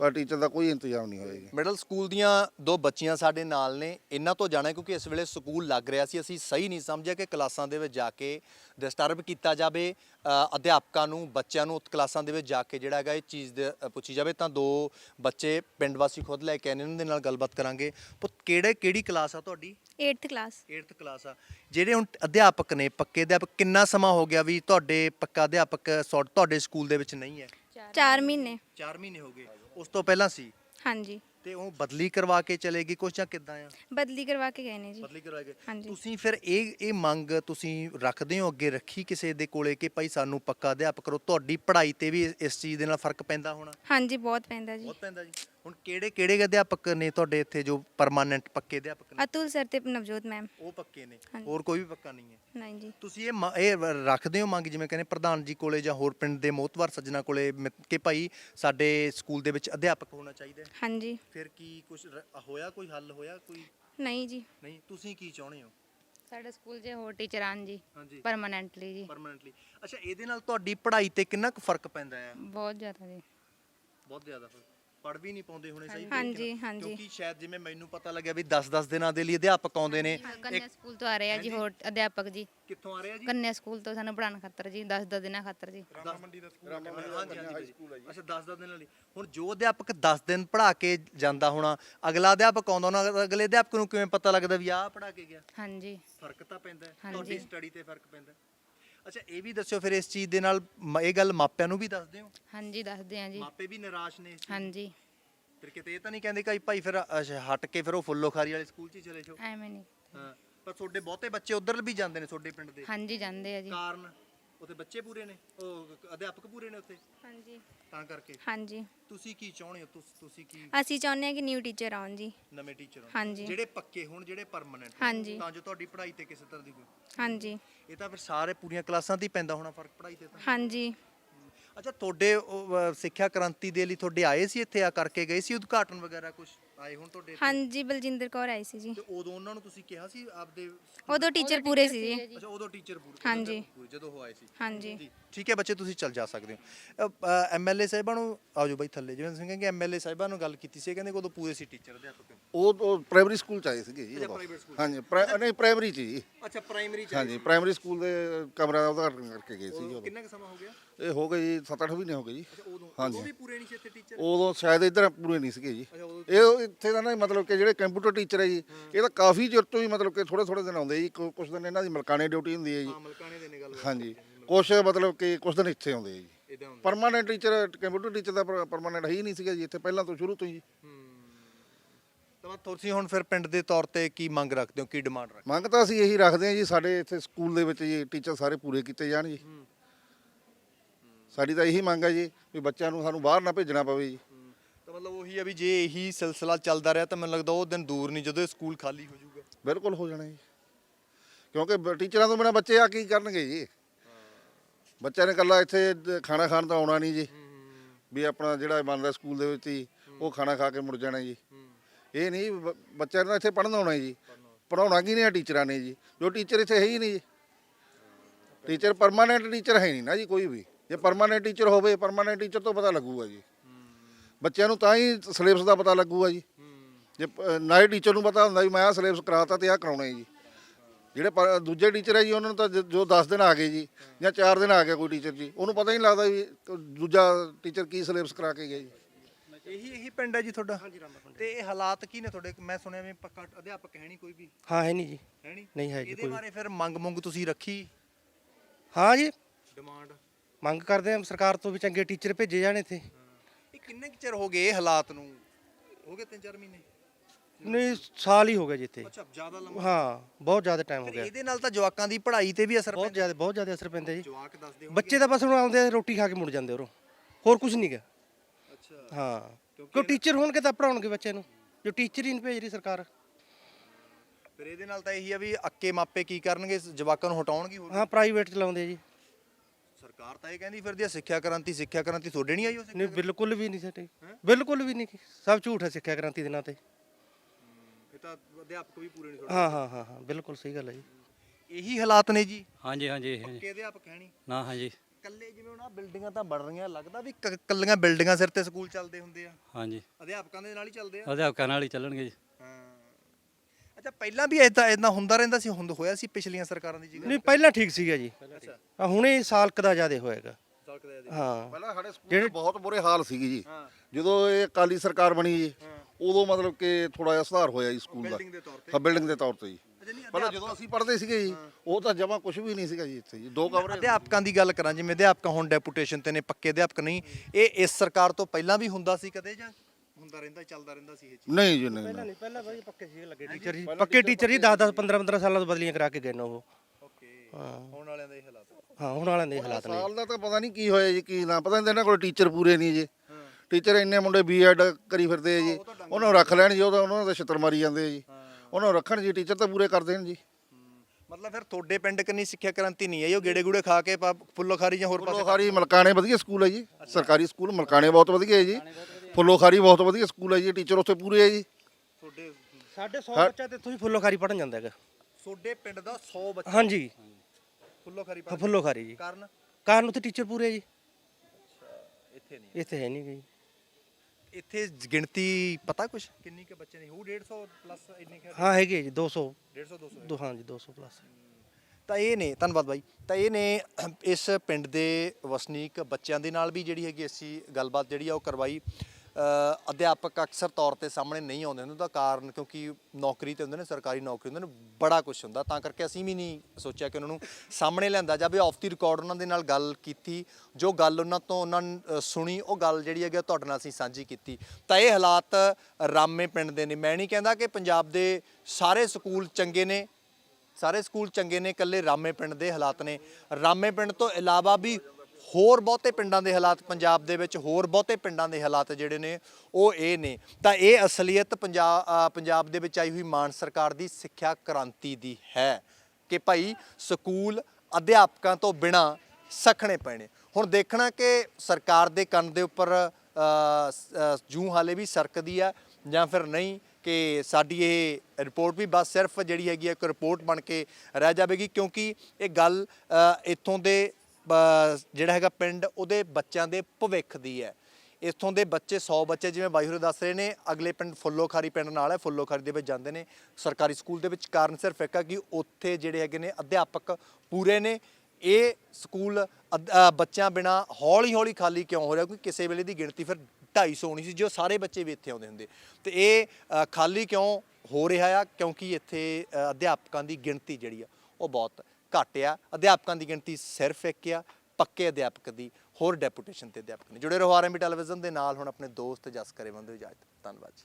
ਪਰ ਟੀਚਰ ਦਾ ਕੋਈ ਇੰਤਜ਼ਾਮ ਨਹੀਂ ਹੋਇਆ ਜੀ ਮਿਡਲ ਸਕੂਲ ਦੀਆਂ ਦੋ ਬੱਚੀਆਂ ਸਾਡੇ ਨਾਲ ਨੇ ਇਹਨਾਂ ਤੋਂ ਜਾਣਾ ਕਿਉਂਕਿ ਇਸ ਵੇਲੇ ਸਕੂਲ ਲੱਗ ਰਿਹਾ ਸੀ। ਅਸੀਂ ਸਹੀ ਨਹੀਂ ਸਮਝਿਆ ਕਿ ਕਲਾਸਾਂ ਦੇ ਵਿੱਚ ਜਾ ਕੇ ਡਿਸਟਰਬ ਕੀਤਾ ਜਾਵੇ ਅ, ਅਧਿਆਪਕਾਂ ਨੂੰ ਬੱਚਿਆਂ ਨੂੰ ਕਲਾਸਾਂ ਦੇ ਵਿੱਚ ਜਾ ਕੇ ਜਿਹੜਾ ਹੈਗਾ ਇਹ ਚੀਜ਼ ਦੇ ਪੁੱਛੀ ਜਾਵੇ ਤਾਂ ਦੋ ਬੱਚੇ ਪਿੰਡ ਵਾਸੀ ਖੁਦ ਲੈ ਕੇ ਆਏ ਨੇ ਇਹਨਾਂ ਦੇ ਨਾਲ ਗੱਲਬਾਤ ਕਰਾਂਗੇ। ਪੁੱਤ ਕਿਹੜੇ ਕਿਹੜੀ ਕਲਾਸ ਆ ਤੁਹਾਡੀ? 8th ਕਲਾਸ 8th ਕਲਾਸ ਆ। ਜਿਹੜੇ ਹੁਣ ਅਧਿਆਪਕ ਨੇ ਪੱਕੇ ਅਧਿਆਪਕ ਕਿੰਨਾ ਸਮਾਂ ਹੋ ਗਿਆ ਵੀ ਤੁਹਾਡੇ ਪੱਕਾ ਅਧਿਆਪਕ ਤੁਹਾਡੇ ਸਕੂਲ ਦੇ ਵਿੱਚ ਨਹੀਂ ਹੈ? 4 ਮਹੀਨੇ। 4 ਮਹੀਨੇ ਹੋ ਗਏ। ਉਸ ਤੋਂ ਪਹਿਲਾਂ ਸੀ? ਹਾਂਜੀ। ਤੇ ਉਹ ਬਦਲੀ ਕਰਵਾ ਕੇ ਚਲੇਗੀ ਕੁਛ ਜਾਂ ਕਿੱਦਾਂ ਆ? ਬਦਲੀ ਕਰਵਾ ਕੇ ਗਏ ਨੇ ਜੀ। ਬਦਲੀ ਕਰਵਾ ਕੇ ਹਾਂਜੀ। ਤੁਸੀਂ ਫਿਰ ਇਹ ਇਹ ਮੰਗ ਤੁਸੀਂ ਰੱਖਦੇ ਹੋ ਅੱਗੇ ਰੱਖੀ ਕਿਸੇ ਦੇ ਕੋਲੇ ਕਿ ਭਾਈ ਸਾਨੂੰ ਪੱਕਾ ਅਧਿਆਪਕ ਕਰੋ? ਤੁਹਾਡੀ ਪੜ੍ਹਾਈ ਤੇ ਵੀ ਇਸ- ਇਸ ਚੀਜ਼ ਦੇ ਨਾਲ ਫ਼ਰਕ ਪੈਂਦਾ ਹੋਣਾ? ਹਾਂਜੀ ਬਹੁਤ ਪੈਂਦਾ ਜੀ। ਬਹੁਤ ਪੈਂਦਾ ਜੀ। ਹੁਣ ਕਿਹੜੇ ਕਿਹੜੇ ਅਧਿਆਪਕ ਨੇ ਤੁਹਾਡੇ ਇੱਥੇ ਜੋ ਪਰਮਾਨੈਂਟ ਪੱਕੇ ਅਧਿਆਪਕ ਨੇ? ਅਤੁਲ ਸਰ ਤੇ ਨਵਜੋਤ ਮੈਮ ਉਹ ਪੱਕੇ ਨੇ। ਹੋਰ ਕੋਈ ਵੀ ਪੱਕਾ ਨਹੀਂ ਹੈ? ਨਹੀਂ ਜੀ। ਤੁਸੀਂ ਇਹ ਮ- ਇਹ ਰੱਖਦੇ ਹੋ ਮੰਗ ਜਿਵੇਂ ਕਹਿੰਦੇ ਪ੍ਰਧਾਨ ਜੀ ਕੋਲੇ ਜਾਂ ਹੋਰ ਪਿੰਡ ਦੇ ਮੋਤਵਾਰ ਸੱਜਣਾ ਕੋਲੇ ਮ- ਕਿ ਭਾਈ ਸਾਡੇ ਸਕੂਲ ਦੇ ਵਿੱਚ ਅਧਿਆਪਕ ਹੋਣਾ ਚਾਹੀਦਾ ਹੈ? ਹਾਂਜੀ। ਫਿਰ ਕੀ ਕੁਝ ਹੋਇਆ ਕੋਈ ਹੱਲ ਹੋਇਆ ਕੋਈ? ਨਹੀਂ ਜੀ। ਨਹੀਂ ਤੁਸੀਂ ਕੀ ਚਾਹੁੰਦੇ ਹੋ? ਸਾਡੇ ਸਕੂਲ 'ਚ ਹੋਰ ਟੀਚਰ ਜੀ। ਹਾਂਜੀ। ਪਰਮਾਨੈਂਟਲੀ ਜੀ। ਪਰਮਨੈਂਟਲੀ ਅੱਛਾ ਇਹਦੇ ਨਾਲ ਤੁਹਾਡੀ ਪੜ੍ਹਾਈ ਤੇ ਕਿੰਨਾ ਕੁ ਫ਼ਰਕ ਪੈਂਦਾ ਹੈ? ਬਹੁਤ ਜ਼ਿਆਦਾ ਜੀ। ਬਹੁਤ ਜ਼ਿਆਦਾ ਫ਼ਰਕ। ਪੜ੍ਹ ਵੀ ਨਹੀਂ ਪਾਉਂਦੇ ਹੋਣੇ ਸਹੀ ਹਾਂਜੀ, ਤਰੀਕੇ ਨਾਲ? ਹਾਂਜੀ। ਕਿਉਂਕਿ ਸ਼ਾਇਦ ਜਿਵੇਂ ਮੈਨੂੰ ਪਤਾ ਲੱਗਿਆ ਵੀ 10-10 ਦਿਨਾਂ ਦੇ ਲਈ ਅਧਿਆਪਕ ਆਉਂਦੇ ਨੇ ਕੰਨਿਆ ਸਕੂਲ ਤੋਂ ਆ ਰਹੇ ਆ ਜੀ ਹੋਰ ਅਧਿਆਪਕ ਜੀ। ਕਿੱਥੋਂ ਆ ਰਹੇ ਆ ਜੀ? ਕੰਨਿਆ ਸਕੂਲ ਤੋਂ ਸਾਨੂੰ ਪੜਾਉਣ ਖਾਤਰ ਜੀ 10 10 ਦਿਨਾਂ ਖਾਤਰ ਜੀ। ਰਾਮਾ ਮੰਡੀ ਦਾ ਸਕੂਲ ਹਾਂਜੀ ਹਾਂਜੀ ਅੱਛਾ 10-10 ਦਿਨਾਂ ਲਈ। ਹੁਣ ਜੋ ਅਧਿਆਪਕ 10 ਦਿਨ ਪੜ੍ਹਾ ਕੇ ਜਾਂਦਾ ਹੋਣਾ ਅਗਲਾ ਅਧਿਆਪਕ ਆਉਂਦਾ ਹੋਣਾ ਅਗਲੇ ਅਧਿਆਪਕ ਨੂੰ ਕਿਵੇਂ ਪਤਾ ਲੱਗਦਾ ਵੀ ਆਹ ਪੜ੍ਹਾ ਕੇ ਗਿਆ? ਹਾਂਜੀ। ਫ਼ਰਕ ਤਾਂ ਪੈਂਦਾ ਹੈ। ਹਾਂਜੀ। ਤੁਹਾਡੀ ਸਟੱਡੀ ਤੇ ਫ਼ਰਕ ਪੈਂਦਾ ਹੈ। ਅੱਛਾ ਇਹ ਵੀ ਦੱਸਿਓ ਫਿਰ ਇਸ ਚੀਜ਼ ਦੇ ਨਾਲ ਮ- ਇਹ ਗੱਲ ਮਾਪਿਆਂ ਨੂੰ ਵੀ ਦੱਸਦੇ ਹੋ? ਹਾਂਜੀ ਦੱਸਦੇ ਆ ਜੀ। ਮਾਪੇ ਵੀ ਨਿਰਾਸ਼ ਨੇ ਇਸ ਚੀਜ਼ ਹਾਂਜੀ। ਫਿਰ ਕਿਤੇ ਇਹ ਤਾਂ ਨਹੀਂ ਕਹਿੰਦੇ ਕਿ ਭਾਈ ਫਿਰ ਅੱਛਾ, ਹਟ ਕੇ ਫਿਰ ਉਹ ਫੁੱਲੋ ਖਾਰੀ ਵਾਲੇ ਸਕੂਲ 'ਚ ਹੀ ਚਲੇ ਜਾਓ। ਐਵੇਂ ਨਹੀਂ। ਹਾਂ ਪਰ ਤੁਹਾਡੇ ਬਹੁਤੇ ਬੱਚੇ ਉਧਰ ਵੀ ਜਾਂਦੇ ਨੇ ਤੁਹਾਡੇ ਪਿੰਡ ਦੇ? ਹਾਂਜੀ ਜਾਂਦੇ ਆ ਜੀ। ਕਾਰਨ? ਉੱਥੇ ਬੱਚੇ ਪੂਰੇ ਨੇ? ਉਹ ਅਧਿਆਪਕ ਪੂਰੇ ਨੇ ਉੱਥੇ? ਹਾਂਜੀ। ਤਾਂ ਕਰਕੇ? ਹਾਂਜੀ। ਤੁਸੀਂ ਕੀ ਚਾਹੁੰਦੇ ਹੋ? ਤੁਸ- ਤੁਸੀਂ ਕੀ ਅਸੀਂ ਚਾਹੁੰਦੇ ਹਾਂ ਕਿ ਨਿਊ ਟੀਚਰ ਆਉਣ ਜੀ। ਨਵੇਂ ਟੀਚਰ ਹਾਂਜੀ। ਜਿਹੜੇ ਪੱਕੇ ਹੋਣ ਜਿਹੜੇ ਪਰਮਨੈਂਟ ਹਾਂਜੀ। ਤਾਂ ਜੋ ਤੁਹਾਡੀ ਪੜ੍ਹਾਈ ਤੇ ਕਿਸੇ ਤਰ੍ਹਾਂ ਦੀ ਕੋਈ ਹਾਂਜੀ। ਇਹ ਤਾਂ ਫਿਰ ਸਾਰੇ ਪੂਰੀਆਂ ਕਲਾਸਾਂ ਤੇ ਹੀ ਪੈਂਦਾ ਹੋਣਾ ਫ਼ਰਕ ਪੜ੍ਹਾਈ ਤੇ ਤਾਂ। ਹਾਂਜੀ। ਅੱਛਾ ਤੁਹਾਡੇ ਉਹ, ਅਹ, ਸਿੱਖਿਆ ਕ੍ਰਾਂਤੀ ਦੇ ਲਈ ਤੁਹਾਡੇ ਆਏ ਸੀ ਇੱਥੇ ਆ ਕਰਕੇ ਗਏ ਸੀ ਉਦਘਾਟਨ ਵਗੈਰਾ ਕੁਝ ਆਏ ਹੁਣ ਤੁਹਾਡੇ? ਹਾਂਜੀ ਬਲਜਿੰਦਰ ਕੌਰ ਆਈ ਸੀ ਜੀ। ਤੇ ਉਦੋਂ ਉਹਨਾਂ ਨੂੰ ਤੁਸੀਂ ਕਿਹਾ ਸੀ ਆਪਦੇ ਉਦੋਂ ਟੀਚਰ ਪੂਰੇ ਸੀ ਜੀ। ਅੱਛਾ ਉਦੋਂ ਟੀਚਰ ਪੂਰੇ ਹਾਂਜੀ। ਪੂਰੇ ਜਦੋਂ ਉਹ ਆਏ ਸੀ। ਹਾਂਜੀ। ਜੀ। ਠੀਕ ਹੈ ਬੱਚੇ ਤੁਸੀਂ ਚੱਲ ਜਾ ਸਕਦੇ ਹੋ। ਐਮਐਲਏ ਸਾਹਿਬਾਂ ਨੂੰ ਆਜੋ ਬਾਈ ਥੱਲੇ ਜਿਵੇਂ ਤੁਸੀਂ ਕਹਿੰਗੇ ਐਮਐਲਏ ਸਾਹਿਬਾਂ ਨੂੰ ਗੱਲ ਕੀਤੀ ਸੀ ਇਹ ਕਹਿੰਦੇ ਕਿ ਉਦੋਂ ਪੂਰੇ ਸੀ ਟੀਚਰ ਅਧਿਆਪਕ ਉਹ ਉਹ ਪ੍ਰਾਇਮਰੀ ਸਕੂਲ ਚ ਆਏ ਸੀਗੇ ਜੀ ਅੱਛਾ, ਉਦੋਂ। private school ਹਾਂਜੀ ਪ੍ਰਾ- ਨਹੀਂ ਪ੍ਰਾਇਮਰੀ ਚ ਜੀ। ਅੱਛਾ ਪ੍ਰਾਇਮਰੀ ਚ। ਹਾਂਜੀ ਪ੍ਰਾਇਮਰੀ ਸਕੂਲ ਦੇ ਕਮਰਾ ਦਾ ਉਦਘਾਟਨ ਕਰਕੇ ਗਏ ਸੀ ਜੀ ਉਦੋਂ। ਕਿੰਨਾ ਕੁ ਸਮਾਂ ਹੋ ਗਿਆ? ਇਹ ਹੋ ਗਏ ਜੀ 7-8 ਮਹੀਨੇ ਹੋ ਗਏ ਜੀ। ਉਦੋਂ ਹਾਂਜੀ। ਉਦੋਂ ਵੀ ਪੂਰੇ ਨਹੀਂ ਸੀ ਇੱਥੇ ਟੀਚਰ ਉਦੋਂ ਸ਼ਾਇਦ ਇੱਧਰ ਪੂਰੇ ਨਹੀਂ ਸੀਗੇ ਜੀ। ਅੱਛਾ ਉਦੋਂ ਇਹ ਇੱਥੇ ਦਾ ਨਾ ਮਤਲਬ ਕਿ ਜਿਹੜੇ ਕੰਪਿਊਟਰ ਟੀਚਰ ਹੈ ਜੀ ਇਹ ਤਾਂ ਕਾਫੀ ਚਿਰ ਤੋਂ ਹੀ ਮਤਲਬ ਕਿ ਥੋੜੇ ਥੋੜੇ ਦਿਨ ਆਉਂਦੇ ਜੀ ਕੁ- ਕੁਛ ਦਿਨ ਇਹਨਾਂ ਦੀ ਮਲਕਾਣੇ ਡਿਊਟੀ ਹੁੰਦੀ ਹੈ ਜੀ। ਹਾਂ ਮਲਕਾਣੇ ਦੇ ਨੇ ਗੱਲ ਹਾਂਜੀ। ਕੁਛ ਮਤਲਬ ਕਿ ਕੁਛ ਦਿਨ ਇੱਥੇ ਆਉਂਦੇ ਜੀ। ਇਦਾਂ ਹੁੰਦਾ। ਪਰਮਾਨੈਂਟ ਟੀਚਰ ਕੰਪਿਊਟਰ ਟੀਚਰ ਦਾ ਪਰਮਾਨੈਂਟ ਹੈ ਹੀ ਨਹੀਂ ਸੀਗਾ ਜੀ ਇੱਥੇ ਪਹਿਲਾਂ ਤੋਂ ਸ਼ੁਰੂ ਤੋਂ ਹੀ। ਤਾਂ ਤੁਸੀਂ ਹੁਣ ਫਿਰ ਪਿੰਡ ਦੇ ਤੌਰ ਤੇ ਕੀ ਮੰਗ ਰੱਖਦੇ ਹੋ ਕੀ ਡਿਮਾਂਡ ਰੱਖਦੇ ਮੰਗ ਤਾਂ ਅਸੀਂ ਇਹੀ ਰੱਖਦੇ ਹਾਂ ਜੀ ਸਾਡੇ ਇੱਥੇ ਸਕੂਲ ਦੇ ਵਿੱਚ ਜੀ ਟੀਚਰ ਸਾਰੇ ਪੂਰੇ ਕੀਤੇ ਜਾਣ ਜੀ। ਸਾਡੀ ਤਾਂ ਇਹੀ ਮੰਗ ਹੈ ਜੀ ਵੀ ਬੱਚਿਆਂ ਨੂੰ ਸਾਨੂੰ ਬਾਹਰ ਨਾ ਭੇਜਣਾ ਪਵੇ ਜੀ। ਹੋ ਤਾਂ ਮਤਲਬ ਉਹੀ ਆ ਵੀ ਜੇ ਇਹੀ ਸਿਲਸਿਲਾ ਚੱਲਦਾ ਰਿਹਾ ਤਾਂ ਮੈਨੂੰ ਲੱਗਦਾ ਉਹ ਦਿਨ ਦੂਰ ਨਹੀਂ ਜਦੋਂ ਇਹ ਸਕੂਲ ਖਾਲੀ ਹੋ ਜਾਊਗਾ। ਬਿਲਕੁਲ ਹੋ ਜਾਣਾ ਜੀ। ਕਿਉਂਕਿ ਬ- ਟੀਚਰਾਂ ਤੋਂ ਬਿਨਾ ਬੱਚੇ ਆ ਕੀ ਕਰਨਗੇ ਜੀ? ਬੱਚਿਆਂ ਨੇ ਇਕੱਲਾ ਇੱਥੇ ਦ- ਖਾਣਾ ਖਾਣ ਤਾਂ ਆਉਣਾ ਨਹੀਂ ਜੀ। ਵੀ ਆਪਣਾ ਜਿਹੜਾ ਬਣਦਾ ਸਕੂਲ ਦੇ ਵਿੱਚ ਹੀ ਉਹ ਖਾਣਾ ਖਾ ਕੇ ਮੁੜ ਜਾਣਾ ਜੀ। ਇਹ ਨਹੀਂ ਬ- ਬੱਚਿਆਂ ਨੇ ਇੱਥੇ ਪੜ੍ਹਨ ਆਉਣਾ ਜੀ। ਪੜਾਉਣਾ ਕੀ ਨਹੀਂ ਆ ਟੀਚਰਾਂ ਨੇ ਜੀ? ਜੋ ਟੀਚਰ ਇੱਥੇ ਹੈ ਹੀ ਨਹੀਂ ਜੀ। ਟੀਚਰ ਪਰਮਾਨੈਂਟ ਟੀਚਰ ਹੈ ਨਹੀਂ ਨਾ ਜੀ ਕੋਈ ਵੀ। ਜੇ ਪਰਮਾਨੈਂਟ ਟੀਚਰ ਹੋਵੇ ਪਰਮਾਨੈਂਟ ਟੀਚਰ ਤੋਂ ਪਤਾ ਲੱਗੂਗਾ ਜੀ। ਬੱਚਿਆਂ ਨੂੰ ਤਾਂ ਹੀ ਸਿਲੇਬਸ ਦਾ ਪਤਾ ਲੱਗੂਗਾ ਜੀ। ਜੇ ਨਾਲੇ ਟੀਚਰ ਨੂੰ ਪਤਾ ਹੁੰਦਾ ਵੀ ਮੈਂ ਆਹ ਸਿਲੇਬਸ ਕਰਾਤਾ ਤੇ ਆਹ ਕਰਾਉਣਾ ਹੈ ਜੀ। ਜਿਹੜੇ ਦੂਜੇ ਟੀਚਰ ਹੈ ਜੀ ਉਹਨਾਂ ਨੂੰ ਤਾਂ ਜ- ਜੋ 10 ਦਿਨ ਆ ਗਏ ਜੀ ਜਾਂ 4 ਦਿਨ ਆ ਗਿਆ ਕੋਈ ਟੀਚਰ ਜੀ ਉਹਨੂੰ ਪਤਾ ਹੀ ਨਹੀਂ ਲੱਗਦਾ ਵੀ ਦੂਜਾ ਟੀਚਰ ਕੀ ਸਿਲੇਬਸ ਕਰਾ ਕੇ ਗਿਆ ਜੀ। ਇਹੀ ਇਹੀ ਪਿੰਡ ਹੈ ਜੀ ਤੁਹਾਡਾ? ਤੇ ਇਹ ਹਾਲਾਤ ਕੀ ਨੇ ਤੁਹਾਡੇ? ਮੈਂ ਸੁਣਿਆ ਵੀ ਪੱਕਾ ਅਧਿਆਪਕ ਹੈ ਨਹੀਂ ਕੋਈ ਵੀ। ਹਾਂ ਹੈ ਨਹੀਂ ਜੀ। ਹੈ ਨਹੀਂ? ਨਹੀਂ ਹੈ ਜੀ ਇਹਦੇ ਬਾਰੇ ਫਿਰ ਮੰਗ ਮੁੰਗ ਤੁਸੀਂ ਰੱਖੀ? ਹਾਂ ਜੀ। ਡਿਮਾਂਡ ਮੰਗ ਕਰਦੇ ਹਾਂ ਸਰਕਾਰ ਤੋਂ ਵੀ ਚੰਗੇ ਟੀਚਰ ਭੇਜੇ ਜਾਣ ਇੱਥੇ। ਇਹ ਕਿੰਨੇ ਕੁ ਚਿਰ ਹੋ ਗਏ ਇਹ ਹਾਲਾਤ ਨੂੰ? ਹੋ ਗਏ 3-4 ਮਹੀਨੇ? ਨਹੀਂ ਸਾਲ ਹੀ ਹੋ ਗਿਆ ਜਿੱਥੇ ਅੱਛਾ ਜ਼ਿਆਦਾ ਲੰਮਾ। ਹਾਂ ਬਹੁਤ ਜ਼ਿਆਦਾ ਟਾਈਮ ਹੋ ਫਿਰ ਗਿਆ। ਇਹਦੇ ਨਾਲ ਤਾਂ ਜਵਾਕਾਂ ਦੀ ਪੜ੍ਹਾਈ ਤੇ ਵੀ ਅਸਰ ਬਹੁਤ ਪੈਂਦਾ। ਜ਼ਿਆਦਾ ਬਹੁਤ ਜ਼ਿਆਦਾ ਅਸਰ ਪੈਂਦਾ ਜੀ। ਜਵਾਕ ਦੱਸਦੇ ਹੋ ਬੱਚੇ ਤਾਂ ਬਸ ਹੁਣ ਆਉਂਦੇ ਆ, ਰੋਟੀ ਖਾ ਕੇ ਮੁੜ ਜਾਂਦੇ ਉਰੋਂ। ਹੋਰ ਕੁਝ ਨਹੀਂ ਗਾ। ਅੱਛਾ। ਹਾਂ। ਕਿਉਂ ਟੀਚਰ ਹੋਣਗੇ ਤਾਂ ਪੜਾਉਣਗੇ ਬੱਚੇ ਨੂੰ। ਜੋ ਟੀਚਰ ਹੀ ਨਹੀਂ ਭੇਜ ਰਹੀ ਸਰਕਾਰ। ਫਿਰ ਇਹਦੇ ਨਾਲ ਤਾਂ ਇਹੀ ਆ ਵੀ ਅੱਕੇ ਮਾਪੇ ਕੀ ਕਰਨਗੇ ਜਵਾਕਾਂ ਨੂੰ ਹਟਾਉਣਗੇ ਹੋਰ ਹਾਂ ਪ੍ਰਾਈਵੇਟ ਚਲਾਉਂਦੇ ਆ ਜੀ। ਸਰਕਾਰ ਤਾਂ ਇਹ ਕਹਿੰਦੀ ਫਿਰਦੀ ਆ ਸਿੱਖਿਆ ਕ੍ਰਾਂਤੀ ਸਿੱਖਿਆ ਕ੍ਰਾਂਤੀ ਤੁਹਾਡੇ ਨਹੀਂ ਆਈ ਉਹ ਨਹੀਂ ਬਿਲਕੁਲ ਵੀ ਨਹੀਂ ਸਾਡੇ। ਬਿਲਕੁਲ ਵੀ ਨਹੀਂ। ਸਭ ਝੂਠ ਹੈ ਸਿੱਖਿਆ ਕ੍ਰਾਂਤੀ ਦੇ ਨਾਂ ਤੇ। ਇਹ ਤਾਂ ਅਧਿਆਪਕ ਵੀ ਪੂਰੇ ਨਹੀਂ ਹਾਂ ਹਾਂ ਹਾਂ ਹਾਂ ਬਿਲਕੁਲ ਸਹੀ ਗੱਲ ਹੈ ਜੀ। ਇਹੀ ਹਾਲਾਤ ਨੇ ਜੀ। ਹਾਂਜੀ ਹਾਂਜੀ ਇਹ ਹਾਂਜੀ। ਕਿ ਅਧਿਆਪਕ ਹੈ ਨਹੀਂ। ਨਾ ਹਾਂਜੀ। ਕੱਲੇ ਜਿਵੇਂ ਆਹ ਬਿਲਡਿੰਗਾਂ ਤਾਂ ਬਣ ਰਹੀਆਂ ਲੱਗਦਾ ਵੀ ਕ- ਕੱਲੀਆਂ ਬਿਲਡਿੰਗਾਂ ਸਿਰ ਤੇ ਸਕੂਲ ਚੱਲਦੇ ਹੁੰਦੇ ਆ। ਹਾਂਜੀ। ਅਧਿਆਪਕਾਂ ਦੇ ਨਾਲ ਹੀ ਚੱਲਦੇ ਆ। ਅਧਿਆਪਕਾਂ ਨਾਲ ਹੀ ਚੱਲਣਗੇ ਜੀ। ਅੱਛਾ ਪਹਿਲਾਂ ਵੀ ਇਦਾਂ ਇਦਾਂ ਹੁੰਦਾ ਰਹਿੰਦਾ ਸੀ ਹੁੰਦਾ ਹੋਇਆ ਸੀ ਪਿਛਲੀਆਂ ਸਰਕਾਰਾਂ ਦੀ ਜੀ ਨਹੀਂ ਪਹਿਲਾਂ ਠੀਕ ਸੀਗਾ ਜੀ। ਆ ਹੁਣੇ ਸਾਲ ਕੁ ਦਾ ਜ਼ਿਆਦਾ ਹੋਏਗਾ ਹਾਂ। ਪਹਿਲਾਂ ਸਾਡੇ ਸਕੂਲ ਦੇ ਬਹੁਤ ਬੁਰੇ ਹਾਲ ਸੀਗੇ ਜੀ। ਜਦੋਂ ਇਹ ਅਕਾਲੀ ਸਰਕਾਰ ਬਣੀ ਜੀ ਉਦੋਂ ਮਤਲਬ ਕਿ ਥੋੜਾ ਜਿਹਾ ਸੁਧਾਰ ਹੋਇਆ ਜੀ ਸਕੂਲ ਦਾ। ਬਿਲਡਿੰਗ ਦੇ ਤੌਰ ਤੇ। ਹਾਂ ਬਿਲਡਿੰਗ ਦੇ ਤੌਰ ਤੇ ਜੀ। ਪਹਿਲਾਂ ਜਦੋਂ ਅਸੀਂ ਪੜ੍ਹਦੇ ਸੀਗੇ ਜੀ ਉਹ ਤਾਂ ਜਮਾ ਕੁਝ ਵੀ ਨਹੀਂ ਸੀਗਾ ਜੀ ਇੱਥੇ ਜੀ। ਦੋ ਕਮਰੇ ਅਧਿਆਪਕਾਂ ਦੀ ਗੱਲ ਕਰਾਂ ਜਿਵੇਂ ਅਧਿਆਪਕ ਹੁਣ ਡੈਪੂਟੇਸ਼ਨ ਤੇ ਨੇ ਪੱਕੇ ਅਧਿਆਪਕ ਨਹੀਂ। ਇਹ ਇਸ ਸਰਕਾਰ ਤੋਂ ਪਹਿਲਾਂ ਵੀ ਹੁੰਦਾ ਸੀ ਕਦੇ ਜਾਂ? ਹੁੰਦਾ ਰਹਿੰਦਾ ਚੱਲਦਾ ਰਹਿੰਦਾ ਸੀ ਇਹ ਚੀਜ਼। ਨਹੀਂ ਜੀ ਨਹੀਂ ਨਹੀਂ। ਨਹੀਂ ਪਹਿਲਾਂ ਬਾਈ ਪੱਕੇ ਸੀ ਲੱਗੇ ਟੀਚਰ ਜੀ। ਪੱਕੇ ਟੀਚਰ ਜੀ 10 10 15 15 ਸਾਲਾਂ ਤੋਂ ਬਦਲੀਆਂ ਕਰਾ ਕੇ ਗਏ ਨੇ ਉਹ। ਓਕੇ। ਹਾਂ। ਹੁਣ ਵਾਲਿਆਂ ਦੇ ਇਹ ਹਾਲਾਤ ਹਾਂ ਹੁਣ ਵਾਲਿਆਂ ਦੇ ਹਾਲਾਤ ਨੇ। ਸਾਲ ਦਾ ਤਾਂ ਪਤਾ ਨਹੀਂ ਕੀ ਹੋਇਆ ਜੀ ਕੀ ਨਾ। ਪਤਾ ਨਹੀਂ ਇਹਨਾਂ ਕੋਲ ਟੀਚਰ ਪੂਰੇ ਨਹੀਂ ਜੀ। ਟੀਚਰ ਇੰਨੇ ਮੁੰਡੇ ਬੀਐਡ ਕਰੀ ਫਿਰਦੇ ਆ ਜੀ। ਉਹਨਾਂ ਨੂੰ ਰੱਖ ਲੈਣ ਜੀ ਉਹਦਾ ਉਹਨਾਂ ਦੇ ਛਿੱਤਰ ਮਾਰੀ ਜਾਂਦੇ ਆ ਜੀ। ਉਹਨਾਂ ਨੂੰ ਰੱਖਣ ਜੀ ਟੀਚਰ ਤਾਂ ਪੂਰੇ ਕਰ ਦੇਣ ਜੀ। ਮਤਲਬ ਫਿਰ ਤੁਹਾਡੇ ਪਿੰਡ ਕੰਨੀ ਸਿੱਖਿਆ ਕ੍ਰਾਂਤੀ ਨਹੀਂ ਆਈ? ਉਹ ਗੇੜੇ ਗੂੜੇ ਖਾ ਕੇ ਪਾ- ਫੁੱਲੋਖਾਰੀ ਜਾਂ ਹੋਰ ਪਾਸੇ ਮਲਕਾਣੇ ਵਧੀਆ ਸਕੂਲ ਹੈ ਜੀ। ਸਰਕਾਰੀ ਸਕੂਲ ਮਲਕਾਣੇ ਬਹੁਤ ਵਧੀਆ ਹੈ ਜੀ ਫੁੱਲੋਖਾਰੀ ਬਹੁਤ ਵਧੀਆ ਸਕੂਲ ਹੈ ਜੀ ਟੀਚਰ ਉੱਥੇ ਪੂਰੇ ਹੈ ਜੀ। ਤੁਹਾਡੇ ਸਾਡੇ 100 ਬੱਚਾ ਤੇ ਇੱਥੋਂ ਹੀ ਫੁੱਲੋਖਾਰੀ ਪੜਨ ਜਾਂਦਾ ਹੈਗਾ। ਤੁਹਾਡੇ ਪਿੰਡ ਦਾ 100 ਬੱਚਾ। ਹਾਂਜੀ। ਫੁੱਲੋਖਾਰੀ ਹਾਂ, ਫੁੱਲੋਖਾਰੀ ਜੀ। ਕਾਰਨ? ਕਾਰਨ ਉੱਥੇ ਟੀਚਰ ਪੂਰੇ ਆ ਜੀ। ਇੱਥੇ ਨਹੀਂ ਇੱਥੇ ਹੈ ਨਹੀਂ ਗਈ ਇੱਥੇ ਗਿਣਤੀ ਪਤਾ ਕੁਛ? ਕਿੰਨੀ ਕੇ ਬੱਚੇ ਨੇ? ਹੋ 150 ਪਲੱਸ ਇੰਨੇ ਕਿ ਹਾਂ ਹੈਗੇ ਜੀ 200 150 200 ਦੋ ਹਾਂ ਜੀ 200 ਪਲੱਸ ਤਾਂ ਇਹ ਨੇ ਧੰਨਵਾਦ ਬਾਈ। ਤਾਂ ਇਹ ਨੇ ਇਸ ਪਿੰਡ ਦੇ ਵਸਨੀਕ ਬੱਚਿਆਂ ਦੇ ਨਾਲ ਵੀ ਜਿਹੜੀ ਹੈਗੀ ਅਸੀਂ ਗੱਲਬਾਤ ਜਿਹੜੀ ਆ ਉਹ ਕਰਵਾਈ। ਅਧਿਆਪਕ ਅਕਸਰ ਤੌਰ ਤੇ ਸਾਹਮਣੇ ਨਹੀਂ ਆਉਂਦੇ ਉਹਨਾਂ ਦਾ ਕਾਰਨ ਕਿਉਂਕਿ ਨੌਕਰੀ ਤੇ ਹੁੰਦੇ ਨੇ, ਸਰਕਾਰੀ ਨੌਕਰੀ ਹੁੰਦੇ ਨੇ, ਬੜਾ ਕੁਝ ਹੁੰਦਾ, ਤਾਂ ਕਰਕੇ ਅਸੀਂ ਵੀ ਨਹੀਂ ਸੋਚਿਆ ਕਿ ਉਹਨਾਂ ਨੂੰ ਸਾਹਮਣੇ ਲਿਆਂਦਾ ਜਾਵੇ। ਆਫ ਦੀ ਰਿਕਾਰਡ ਉਹਨਾਂ ਦੇ ਨਾਲ ਗੱਲ ਕੀਤੀ, ਜੋ ਗੱਲ ਉਹਨਾਂ ਤੋਂ ਉਹਨਾਂ ਸੁਣੀ, ਉਹ ਗੱਲ ਜਿਹੜੀ ਹੈਗੀ ਉਹ ਤੁਹਾਡੇ ਨਾਲ ਅਸੀਂ ਸਾਂਝੀ ਕੀਤੀ। ਤਾਂ ਇਹ ਹਾਲਾਤ ਰਾਮੇ ਪਿੰਡ ਦੇ ਨੇ। ਮੈਂ ਨਹੀਂ ਕਹਿੰਦਾ ਕਿ ਪੰਜਾਬ ਦੇ ਸਾਰੇ ਸਕੂਲ ਚੰਗੇ ਨੇ, ਸਾਰੇ ਸਕੂਲ ਚੰਗੇ ਨੇ, ਇਕੱਲੇ ਰਾਮੇ ਪਿੰਡ ਦੇ ਹਾਲਾਤ ਨੇ। ਰਾਮੇ ਪਿੰਡ ਤੋਂ ਇਲਾਵਾ ਵੀ ਹੋਰ ਬਹੁਤੇ ਪਿੰਡਾਂ ਦੇ ਹਾਲਾਤ ਪੰਜਾਬ ਦੇ ਵਿੱਚ ਹੋਰ ਬਹੁਤੇ ਪਿੰਡਾਂ ਦੇ ਹਾਲਾਤ ਜਿਹੜੇ ਨੇ, ਉਹ ਇਹ ਨੇ। ਤਾਂ ਇਹ ਅਸਲੀਅਤ ਪੰਜਾਬ ਪੰਜਾਬ ਦੇ ਵਿੱਚ ਆਈ ਹੋਈ ਮਾਨ ਸਰਕਾਰ ਦੀ ਸਿੱਖਿਆ ਕ੍ਰਾਂਤੀ ਦੀ ਹੈ ਕਿ ਭਾਈ ਸਕੂਲ ਅਧਿਆਪਕਾਂ ਤੋਂ ਬਿਨਾ ਸਖਣੇ ਪੈਣੇ। ਹੁਣ ਦੇਖਣਾ ਕਿ ਸਰਕਾਰ ਦੇ ਕੰਨ ਦੇ ਉੱਪਰ ਜੂੰ ਹਾਲੇ ਵੀ ਸਰਕਦੀ ਆ ਜਾਂ ਫਿਰ ਨਹੀਂ ਕਿ ਸਾਡੀ ਇਹ ਰਿਪੋਰਟ ਵੀ ਬਸ ਸਿਰਫ ਜਿਹੜੀ ਹੈਗੀ ਆ ਇੱਕ ਰਿਪੋਰਟ ਬਣ ਕੇ ਰਹਿ ਜਾਵੇਗੀ ਕਿਉਂਕਿ ਇਹ ਗੱਲ ਇੱਥੋਂ ਦੇ ਜਿਹੜਾ ਹੈਗਾ ਪਿੰਡ, ਉਹਦੇ ਬੱਚਿਆਂ ਦੇ ਭਵਿੱਖ ਦੀ ਹੈ। ਇੱਥੋਂ ਦੇ ਬੱਚੇ 100 ਬੱਚੇ, ਜਿਵੇਂ ਬਾਈ ਹੋਰੇ ਦੱਸ ਰਹੇ ਨੇ, ਅਗਲੇ ਪਿੰਡ ਫੁੱਲੋਖਾਰੀ ਪਿੰਡ ਨਾਲ ਹੈ, ਫੁੱਲੋਖਾਰੀ ਦੇ ਵਿੱਚ ਜਾਂਦੇ ਨੇ। ਸਰਕਾਰੀ ਸਕੂਲ ਦੇ ਵਿੱਚ ਕਾਰਨ ਸਿਰਫ ਇੱਕ ਹੈ ਕਿ ਉੱਥੇ ਜਿਹੜੇ ਹੈਗੇ ਨੇ ਅਧਿਆਪਕ ਪੂਰੇ ਨੇ। ਇਹ ਸਕੂਲ ਅਧ- ਬੱਚਿਆਂ ਬਿਨਾ ਹੌਲੀ ਹੌਲੀ ਖਾਲੀ ਕਿਉਂ ਹੋ ਰਿਹਾ? ਕਿਉਂਕਿ ਕਿਸੇ ਵੇਲੇ ਦੀ ਗਿਣਤੀ ਫਿਰ 250 ਹੋਣੀ ਸੀ, ਜੋ ਸਾਰੇ ਬੱਚੇ ਵੀ ਇੱਥੇ ਆਉਂਦੇ ਹੁੰਦੇ। ਤੇ ਇਹ ਖਾਲੀ ਕਿਉਂ ਹੋ ਰਿਹਾ ਆ? ਕਿਉਂਕਿ ਇੱਥੇ ਅਧਿਆਪਕਾਂ ਦੀ ਗਿਣਤੀ ਜਿਹੜੀ ਆ, ਉਹ ਬਹੁਤ ਘੱਟ ਆ, ਅਧਿਆਪਕਾਂ ਦੀ ਗਿਣਤੀ ਸਿਰਫ ਇੱਕ ਆ, ਪੱਕੇ ਅਧਿਆਪਕ ਦੀ ਹੋਰ ਡੈਪੂਟੇਸ਼ਨ ਤੇ ਅਧਿਆਪਕ ਨੇ। ਜੁੜੇ ਰਹੋ ਆਰਐਮਬੀ ਟੈਲੀਵਿਜ਼ਨ ਦੇ ਨਾਲ, ਹੁਣ ਆਪਣੇ ਦੋਸਤ ਜਸ ਕਰੇ ਬੰਦੇ ਇਜਾਜ਼ਤ। ਧੰਨਵਾਦ ਜੀ।